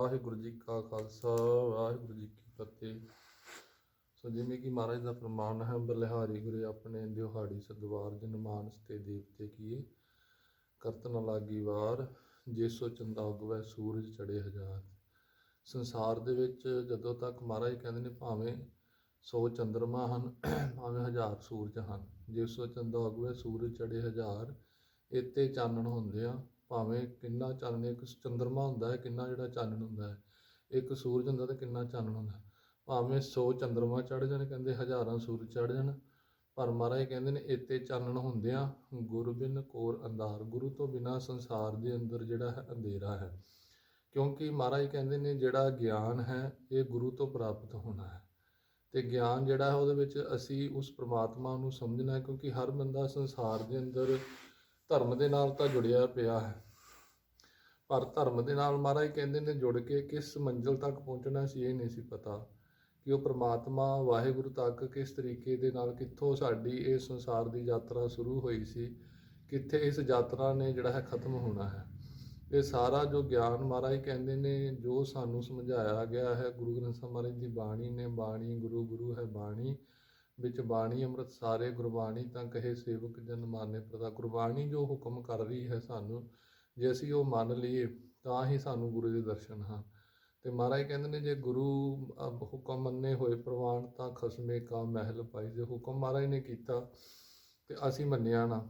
ਵਾਹਿਗੁਰੂ ਜੀ ਕਾ ਖਾਲਸਾ, ਵਾਹਿਗੁਰੂ ਜੀ ਕੀ ਫਤਿਹ। ਸੋ ਜਿਵੇਂ ਕਿ ਮਹਾਰਾਜ ਦਾ ਫਰਮਾਨ ਹੈ, ਬਲਿਹਾਰੀ ਗੁਰੇ ਆਪਣੇ ਦਿਹਾੜੀ ਸਦਵਾਰ ਜਨ ਮਾਨਸ ਤੇ ਦੇਵਤੇ ਕੀਏ, ਕਰਤ ਨ ਲਾਗੀ ਵਾਰ, ਜੇ ਸੋ ਚੰਦਾ ਉਗਵੈ ਸੂਰਜ ਚੜੇ ਹਜ਼ਾਰ। ਸੰਸਾਰ ਦੇ ਵਿੱਚ ਜਦੋਂ ਤੱਕ ਮਹਾਰਾਜ ਕਹਿੰਦੇ ਨੇ ਭਾਵੇਂ 100 ਚੰਦਰਮਾ ਹਨ, ਭਾਵੇਂ ਹਜ਼ਾਰ ਸੂਰਜ ਹਨ, ਜੇ ਸੋ ਚੰਦਾ ਉਗਵੇ ਸੂਰਜ ਚੜੇ ਹਜ਼ਾਰ, ਇੱਥੇ ਚਾਨਣ ਹੁੰਦੇ ਆ। ਭਾਵੇਂ ਕਿੰਨਾ ਚਾਨਣ, ਇੱਕ ਚੰਦਰਮਾ ਹੁੰਦਾ ਹੈ, ਕਿੰਨਾ ਜਿਹੜਾ ਚਾਨਣ ਹੁੰਦਾ ਹੈ, ਇੱਕ ਸੂਰਜ ਹੁੰਦਾ ਤੇ ਕਿੰਨਾ ਚਾਨਣ ਹੁੰਦਾ ਭਾਵੇਂ 100 ਚੰਦਰਮਾ ਚੜ ਜਾਣ, ਕਹਿੰਦੇ ਹਜ਼ਾਰਾਂ ਸੂਰਜ ਚੜ ਜਾਣ, ਪਰ ਮਹਾਰਾਜ ਕਹਿੰਦੇ ਨੇ ਇੱਥੇ ਚਾਨਣ ਹੁੰਦਿਆਂ ਗੁਰੂ ਬਿਨ ਕੋਰ ਅੰਧਾਰ, ਗੁਰੂ ਤੋਂ ਬਿਨਾ ਸੰਸਾਰ ਦੇ ਅੰਦਰ ਜਿਹੜਾ ਹੈ ਅੰਧੇਰਾ ਹੈ। ਕਿਉਂਕਿ ਮਹਾਰਾਜ ਕਹਿੰਦੇ ਨੇ ਜਿਹੜਾ ਗਿਆਨ ਹੈ, ਇਹ ਗੁਰੂ ਤੋਂ ਪ੍ਰਾਪਤ ਹੋਣਾ ਹੈ। ਤੇ ਗਿਆਨ ਜਿਹੜਾ ਹੈ ਉਹਦੇ ਵਿੱਚ ਅਸੀਂ ਉਸ ਪ੍ਰਮਾਤਮਾ ਨੂੰ ਸਮਝਣਾ ਹੈ, ਕਿਉਂਕਿ ਹਰ ਬੰਦਾ ਸੰਸਾਰ ਦੇ ਅੰਦਰ ਧਰਮ ਦੇ ਨਾਲ ਤਾਂ ਜੁੜਿਆ ਪਿਆ ਹੈ। ਪਰ ਧਰਮ ਦੇ ਨਾਲ ਮਹਾਰਾਜ ਕਹਿੰਦੇ ਨੇ ਜੁੜ ਕੇ ਕਿਸ ਮੰਜ਼ਿਲ ਤੱਕ ਪਹੁੰਚਣਾ ਸੀ ਇਹ ਨਹੀਂ ਸੀ ਪਤਾ ਕਿ ਉਹ ਪ੍ਰਮਾਤਮਾ ਵਾਹਿਗੁਰੂ ਤੱਕ ਕਿਸ ਤਰੀਕੇ ਦੇ ਨਾਲ ਕਿੱਥੋਂ ਸਾਡੀ ਇਹ ਸੰਸਾਰ ਦੀ ਯਾਤਰਾ ਸ਼ੁਰੂ ਹੋਈ ਸੀ, ਕਿੱਥੇ ਇਸ ਯਾਤਰਾ ਨੇ ਜਿਹੜਾ ਹੈ ਖਤਮ ਹੋਣਾ ਹੈ। ਇਹ ਸਾਰਾ ਜੋ ਗਿਆਨ ਮਹਾਰਾਜ ਕਹਿੰਦੇ ਨੇ, ਜੋ ਸਾਨੂੰ ਸਮਝਾਇਆ ਗਿਆ ਹੈ, ਗੁਰੂ ਗ੍ਰੰਥ ਸਾਹਿਬ ਮਹਾਰਾਜ ਦੀ ਬਾਣੀ ਨੇ, ਬਾਣੀ ਗੁਰੂ ਗੁਰੂ ਹੈ ਬਾਣੀ। ਵਿੱਚ ਬਾਣੀ ਅੰਮ੍ਰਿਤ ਸਾਰੇ ਗੁਰਬਾਣੀ ਤਾਂ ਕਹੇ ਸੇਵਕ ਜਨ ਮਾਨੇ ਪ੍ਰਦਾ। ਗੁਰਬਾਣੀ ਜੋ ਹੁਕਮ ਕਰ ਰਹੀ ਹੈ ਸਾਨੂੰ, ਜੇ ਅਸੀਂ ਉਹ ਮੰਨ ਲਈਏ, ਤਾਂ ਹੀ ਸਾਨੂੰ ਗੁਰੂ ਦੇ ਦਰਸ਼ਨ ਹਨ ਤੇ ਮਹਾਰਾਜ ਕਹਿੰਦੇ ਨੇ, ਜੇ ਗੁਰੂ ਹੁਕਮ ਮੰਨੇ ਹੋਏ ਪ੍ਰਵਾਨ, ਤਾਂ ਖਸਮੇ ਕਾ ਮਹਿਲ ਪਾਈ। ਜੇ ਹੁਕਮ ਮਹਾਰਾਜ ਨੇ ਕੀਤਾ, ਤੇ ਅਸੀਂ ਮੰਨਿਆ ਨਾ।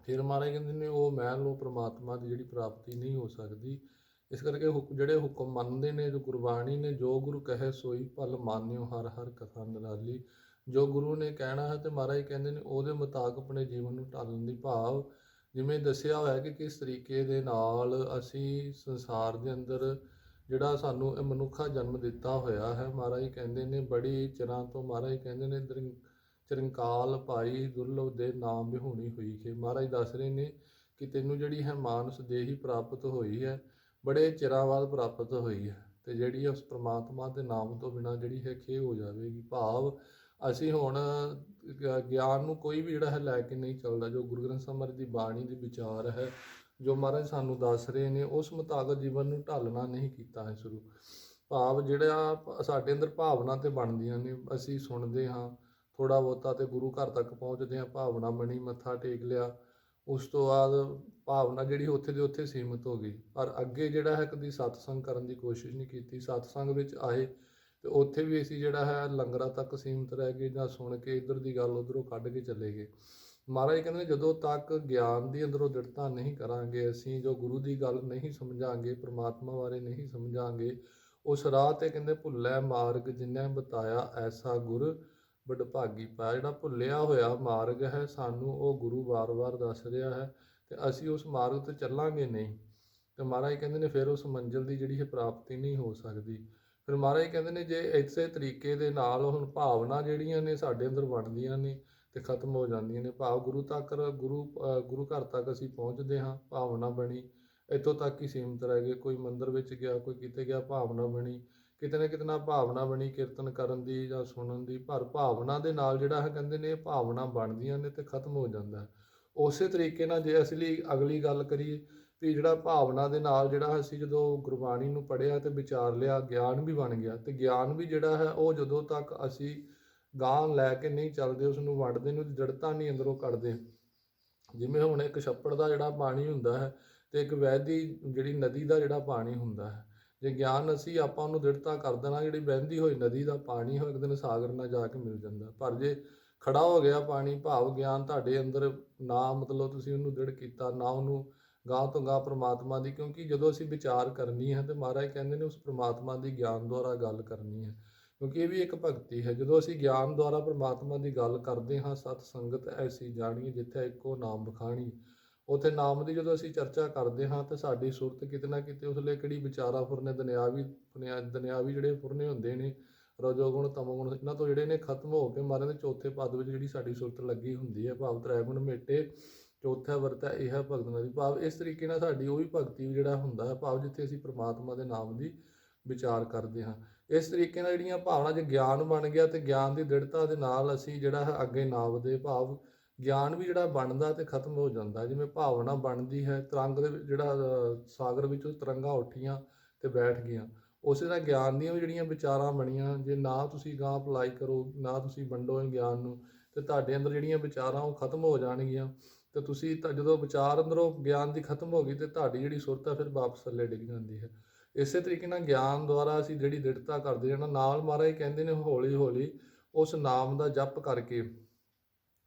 ਫਿਰ ਮਹਾਰਾਜ ਕਹਿੰਦੇ ਨੇ, ਉਹ ਮਹਿਲ, ਉਹ ਪ੍ਰਮਾਤਮਾ ਦੀ ਜਿਹੜੀ ਪ੍ਰਾਪਤੀ ਨਹੀਂ ਹੋ ਸਕਦੀ। ਇਸ ਕਰਕੇ ਹੁਕ- ਜਿਹੜੇ ਹੁਕਮ ਮੰਨਦੇ ਨੇ, ਜੋ ਗੁਰਬਾਣੀ ਨੇ, ਜੋ ਗੁਰੂ ਕਹੇ, ਸੋਈ ਭਲ ਮਾਨਿਓ ਹਰ ਹਰ ਕਥਾ ਨਿਰਾਲੀ। ਜੋ ਗੁਰੂ ਨੇ ਕਹਿਣਾ ਹੈ ਤੇ ਮਹਾਰਾਜ ਕਹਿੰਦੇ ਨੇ, ਉਹਦੇ ਮੁਤਾਬਕ ਆਪਣੇ ਜੀਵਨ ਨੂੰ ਢਾਲਣ ਦੀ ਭਾਵ। ਜਿਵੇਂ ਦੱਸਿਆ ਹੋਇਆ ਕਿ ਕਿਸ ਤਰੀਕੇ ਦੇ ਨਾਲ ਅਸੀਂ ਸੰਸਾਰ ਦੇ ਅੰਦਰ ਜਿਹੜਾ ਸਾਨੂੰ ਇਹ ਮਨੁੱਖਾ ਜਨਮ ਦਿੱਤਾ ਹੋਇਆ ਹੈ, ਮਹਾਰਾਜ ਕਹਿੰਦੇ ਨੇ, ਬੜੀ ਚਿਰਾਂ ਤੋਂ ਮਹਾਰਾਜ ਕਹਿੰਦੇ ਨੇ, ਦਰਿੰ- ਚਿਰੰਕਾਲ ਭਾਈ ਦੁਰਲਭ ਦੇ ਨਾਮ ਵਿਹੂਣੀ ਹੋਈ ਕਿ ਮਹਾਰਾਜ ਦੱਸ ਰਹੇ ਨੇ ਕਿ ਤੈਨੂੰ ਜਿਹੜੀ ਹੈ ਮਾਨਸ ਦੇਹੀ ਪ੍ਰਾਪਤ ਹੋਈ ਹੈ, ਬੜੇ ਚਿਰਾਂ ਬਾਅਦ ਪ੍ਰਾਪਤ ਹੋਈ ਹੈ ਤੇ ਜਿਹੜੀ ਉਸ ਪ੍ਰਮਾਤਮਾ ਦੇ ਨਾਮ ਤੋਂ ਬਿਨਾ ਜਿਹੜੀ ਹੈ ਖੇ ਹੋ ਜਾਵੇਗੀ। ਭਾਵ ਅਸੀਂ ਹੁਣ ਗਿਆਨ ਨੂੰ ਕੋਈ ਵੀ ਜਿਹੜਾ ਹੈ ਲੈ ਕੇ ਨਹੀਂ ਚੱਲਦਾ, ਜੋ ਗੁਰੂ ਗ੍ਰੰਥ ਸਾਹਿਬ ਮਹਾਰਾਜ ਦੀ ਬਾਣੀ ਦੀ ਵਿਚਾਰ ਹੈ, ਜੋ ਮਹਾਰਾਜ ਸਾਨੂੰ ਦੱਸ ਰਹੇ ਨੇ, ਉਸ ਮੁਤਾਬਕ ਜੀਵਨ ਨੂੰ ਢਾਲਣਾ ਨਹੀਂ ਕੀਤਾ ਹੈ ਸ਼ੁਰੂ। ਭਾਵ ਜਿਹੜਾ ਸਾਡੇ ਅੰਦਰ ਭਾਵਨਾ ਤੇ ਬਣਦੀਆਂ ਨੇ, ਅਸੀਂ ਸੁਣਦੇ ਹਾਂ ਥੋੜਾ ਬਹੁਤਾ ਤੇ ਗੁਰੂ ਘਰ ਤੱਕ ਪਹੁੰਚਦੇ ਹਾਂ, ਭਾਵਨਾ ਬਣੀ, ਮੱਥਾ ਟੇਕ ਲਿਆ, ਉਸ ਤੋਂ ਬਾਅਦ ਭਾਵਨਾ ਜਿਹੜੀ ਉੱਥੇ ਦੇ ਉੱਥੇ ਸੀਮਿਤ ਹੋ ਗਈ। ਪਰ ਅੱਗੇ ਜਿਹੜਾ ਹੈ ਕਦੀ ਸਤਸੰਗ ਕਰਨ ਦੀ ਕੋਸ਼ਿਸ਼ ਨਹੀਂ ਕੀਤੀ, ਸਤਸੰਗ ਵਿੱਚ ਆਏ ਤੇ ਉੱਥੇ ਵੀ ਅਸੀਂ ਜਿਹੜਾ ਹੈ ਲੰਗਰਾਂ ਤੱਕ ਸੀਮਿਤ ਰਹਿ ਗਏ ਜਾਂ ਸੁਣ ਕੇ ਇੱਧਰ ਦੀ ਗੱਲ ਉੱਧਰੋਂ ਕੱਢ ਕੇ ਚਲੇ ਗਏ। ਮਹਾਰਾਜ ਕਹਿੰਦੇ ਜਦੋਂ ਤੱਕ ਗਿਆਨ ਦੀ ਅੰਦਰੋਂ ਦ੍ਰਿੜਤਾ ਨਹੀਂ ਕਰਾਂਗੇ, ਅਸੀਂ ਜੋ ਗੁਰੂ ਦੀ ਗੱਲ ਨਹੀਂ ਸਮਝਾਂਗੇ, ਪ੍ਰਮਾਤਮਾ ਬਾਰੇ ਨਹੀਂ ਸਮਝਾਂਗੇ, ਉਸ ਰਾਹ ਤੇ ਕਹਿੰਦੇ ਭੁੱਲੇ ਮਾਰਗ ਜਿਨ੍ਹਾਂ ਬਤਾਇਆ ਐਸਾ ਗੁਰ ਵਡਭਾਗੀ ਪਾਇਆ ਜਿਹੜਾ ਭੁੱਲਿਆ ਹੋਇਆ ਮਾਰਗ ਹੈ, ਸਾਨੂੰ ਉਹ ਗੁਰੂ ਵਾਰ-ਵਾਰ ਦੱਸ ਰਿਹਾ ਹੈ ਤੇ ਅਸੀਂ ਉਸ ਮਾਰਗ ਤੇ ਚੱਲਾਂਗੇ ਨਹੀਂ। ਤੇ ਮਹਾਰਾਜ ਕਹਿੰਦੇ ਨੇ ਫਿਰ ਉਸ ਮੰਜ਼ਿਲ ਦੀ ਜਿਹੜੀ ਹੈ ਪ੍ਰਾਪਤੀ ਨਹੀਂ ਹੋ ਸਕਦੀ। ਫਿਰ ਮਹਾਰਾਜ ਕਹਿੰਦੇ ਨੇ ਜੇ ਇਸੇ ਤਰੀਕੇ ਦੇ ਨਾਲ ਹੁਣ ਭਾਵਨਾ ਜਿਹੜੀਆਂ ਨੇ ਸਾਡੇ ਅੰਦਰ ਬਣਦੀਆਂ ਨੇ ਤੇ ਖਤਮ ਹੋ ਜਾਂਦੀਆਂ ਨੇ, ਭਾਵ ਗੁਰੂ ਤੱਕ, ਗੁਰੂ ਗੁਰੂ ਘਰ ਤੱਕ ਅਸੀਂ ਪਹੁੰਚਦੇ ਹਾਂ, ਭਾਵਨਾ ਬਣੀ, ਇੱਥੋਂ ਤੱਕ ਹੀ ਸੀਮਿਤ ਰਹਿ ਗਏ, ਕੋਈ ਮੰਦਿਰ ਵਿੱਚ ਗਿਆ, ਕੋਈ ਕਿਤੇ ਗਿਆ, ਭਾਵਨਾ ਬਣੀ, ਕਿਤੇ ਨਾ ਕਿਤੇ ਨਾ ਭਾਵਨਾ ਬਣੀ ਕੀਰਤਨ ਕਰਨ ਦੀ ਜਾਂ ਸੁਣਨ ਦੀ, ਪਰ ਭਾਵਨਾ ਦੇ ਨਾਲ ਜਿਹੜਾ ਹੈ ਕਹਿੰਦੇ ਨੇ ਭਾਵਨਾ ਬਣਦੀਆਂ ਨੇ ਤੇ ਖਤਮ ਹੋ ਜਾਂਦਾ ਉਸੇ ਤਰੀਕੇ ਨਾਲ ਜੇ ਅਸਲੀ ਅਗਲੀ ਗੱਲ ਕਰੀਏ ਵੀ ਜਿਹੜਾ ਭਾਵਨਾ ਦੇ ਨਾਲ ਜਿਹੜਾ ਅਸੀਂ ਜਦੋਂ ਗੁਰਬਾਣੀ ਨੂੰ ਪੜ੍ਹਿਆ ਤੇ ਵਿਚਾਰ ਲਿਆ, ਗਿਆਨ ਵੀ ਬਣ ਗਿਆ ਤੇ ਗਿਆਨ ਵੀ ਜਿਹੜਾ ਹੈ ਉਹ ਜਦੋਂ ਤੱਕ ਅਸੀਂ ਗਾਂ ਲੈ ਕੇ ਨਹੀਂ ਚੱਲਦੇ ਉਸ ਨੂੰ ਵੰਡਦੇ ਨੂੰ ਜੜਤਾ ਨਹੀਂ ਅੰਦਰੋਂ ਕੱਢਦੇ। ਜਿਵੇਂ ਹੁਣ ਇੱਕ ਛੱਪੜ ਦਾ ਜਿਹੜਾ ਪਾਣੀ ਹੁੰਦਾ ਹੈ ਤੇ ਇੱਕ ਵਹਿਦੀ ਜਿਹੜੀ ਨਦੀ ਦਾ ਜਿਹੜਾ ਪਾਣੀ ਹੁੰਦਾ ਹੈ, ਜੇ ਗਿਆਨ ਅਸੀਂ ਆਪਾਂ ਉਹਨੂੰ ਦ੍ਰਿੜਤਾ ਕਰ ਦੇਣਾ, ਜਿਹੜੀ ਵਹਿੰਦੀ ਹੋਈ ਨਦੀ ਦਾ ਪਾਣੀ ਹੋ ਇੱਕ ਦਿਨ ਸਾਗਰ ਨਾਲ ਜਾ ਕੇ ਮਿਲ ਜਾਂਦਾ। ਪਰ ਜੇ ਖੜਾ ਹੋ ਗਿਆ ਪਾਣੀ, ਭਾਵ ਗਿਆਨ ਤੁਹਾਡੇ ਅੰਦਰ ਨਾ ਮਤਲਬ ਤੁਸੀਂ ਉਹਨੂੰ ਦ੍ਰਿੜ ਕੀਤਾ, ਨਾ ਉਹਨੂੰ ਗਾਂ ਤੋਂ ਗਾਂ ਪ੍ਰਮਾਤਮਾ ਦੀ, ਕਿਉਂਕਿ ਜਦੋਂ ਅਸੀਂ ਵਿਚਾਰ ਕਰਨੀ ਹੈ ਤੇ ਮਹਾਰਾਜ ਕਹਿੰਦੇ ਨੇ ਉਸ ਪ੍ਰਮਾਤਮਾ ਦੀ ਗਿਆਨ ਦੁਆਰਾ ਗੱਲ ਕਰਨੀ ਹੈ, ਕਿਉਂਕਿ ਇਹ ਵੀ ਇੱਕ ਭਗਤੀ ਹੈ। ਜਦੋਂ ਅਸੀਂ ਗਿਆਨ ਦੁਆਰਾ ਪ੍ਰਮਾਤਮਾ ਦੀ ਗੱਲ ਕਰਦੇ ਹਾਂ, ਸਤ ਸੰਗਤ ਐਸੀ ਜਾਣੀ ਜਿੱਥੇ ਇੱਕੋ ਨਾਮ ਬਖਾਣੀ ਉਥੇ ਨਾਮ ਦੀ ਜਦੋਂ ਅਸੀਂ ਚਰਚਾ ਕਰਦੇ ਹਾਂ ਤਾਂ ਸਾਡੀ ਸੁਰਤ ਕਿਤੇ ਨਾ ਕਿਤੇ ਉਸ ਲਈ ਕਿਹੜੀ ਵਿਚਾਰਾ ਫੁਰਨੇ, ਦੁਨਿਆਵੀ ਦੁਨਿਆ- ਦੁਨਿਆਵੀ ਜਿਹੜੇ ਫੁਰਨੇ ਹੁੰਦੇ ਨੇ ਰਜੋਗੁਣ ਤਮੋਗੁਣ ਇਹਨਾਂ ਤੋਂ ਜਿਹੜੇ ਨੇ ਖਤਮ ਹੋ ਕੇ ਮਾਰੇ ਦੇ ਚੌਥੇ ਪਦ ਵਿੱਚ ਜਿਹੜੀ ਸਾਡੀ ਸੁਰਤ ਲੱਗੀ ਹੁੰਦੀ ਹੈ, ਭਾਵ ਤ੍ਰੈਗੁਣ ਮੇਟੇ ਚੌਥਾ ਵਰਤਾ ਇਹ ਹੈ ਭਗਤਾਂ ਦੀ। ਭਾਵ ਇਸ ਤਰੀਕੇ ਨਾਲ ਸਾਡੀ ਉਹ ਵੀ ਭਗਤੀ ਜਿਹੜਾ ਹੁੰਦਾ ਹੈ ਭਾਵ ਜਿੱਥੇ ਅਸੀਂ ਪ੍ਰਮਾਤਮਾ ਦੇ ਨਾਮ ਦੀ ਵਿਚਾਰ ਕਰਦੇ ਹਾਂ। ਇਸ ਤਰੀਕੇ ਨਾਲ ਜਿਹੜੀਆਂ ਭਾਵਨਾ ਜੇ ਗਿਆਨ ਬਣ ਗਿਆ ਤੇ ਗਿਆਨ ਦੀ ਦ੍ਰਿੜਤਾ ਦੇ ਨਾਲ ਅਸੀਂ ਜਿਹੜਾ ਹੈ ਅੱਗੇ ਨਾਵਦੇ ਭਾਵ ਗਿਆਨ ਵੀ ਜਿਹੜਾ ਬਣਦਾ ਤੇ ਖਤਮ ਹੋ ਜਾਂਦਾ। ਜਿਵੇਂ ਭਾਵਨਾ ਬਣਦੀ ਹੈ, ਤਰੰਗ ਦੇ ਜਿਹੜਾ ਸਾਗਰ ਵਿੱਚੋਂ ਤਰੰਗਾਂ ਉੱਠੀਆਂ ਤੇ ਬੈਠ ਗਈਆਂ। ਉਸੇ ਤਰ੍ਹਾਂ ਗਿਆਨ ਦੀਆਂ ਵੀ ਜਿਹੜੀਆਂ ਵਿਚਾਰਾਂ ਬਣੀਆਂ, ਜੇ ਨਾ ਤੁਸੀਂ ਗਾਂ ਅਪਲਾਈ ਕਰੋ, ਨਾ ਤੁਸੀਂ ਵੰਡੋ ਗਿਆਨ ਨੂੰ, ਤੇ ਤੁਹਾਡੇ ਅੰਦਰ ਜਿਹੜੀਆਂ ਵਿਚਾਰਾਂ ਉਹ ਖਤਮ ਹੋ ਜਾਣਗੀਆਂ। ਤੇ ਤੁਸੀਂ ਤਾਂ ਜਦੋਂ ਵਿਚਾਰ ਅੰਦਰੋਂ ਗਿਆਨ ਦੀ ਖਤਮ ਹੋ ਗਈ ਤੇ ਤੁਹਾਡੀ ਜਿਹੜੀ ਸੁਰਤ ਹੈ ਫਿਰ ਵਾਪਸ ਥੱਲੇ ਡਿੱਗ ਜਾਂਦੀ ਹੈ। ਇਸੇ ਤਰੀਕੇ ਨਾਲ ਗਿਆਨ ਦੁਆਰਾ ਅਸੀਂ ਜਿਹੜੀ ਦ੍ਰਿੜਤਾ ਕਰਦੇ ਜਾਣਾ ਨਾਲ ਮਹਾਰਾਜ ਕਹਿੰਦੇ ਨੇ ਹੌਲੀ ਹੌਲੀ ਉਸ ਨਾਮ ਦਾ ਜਪ ਕਰਕੇ,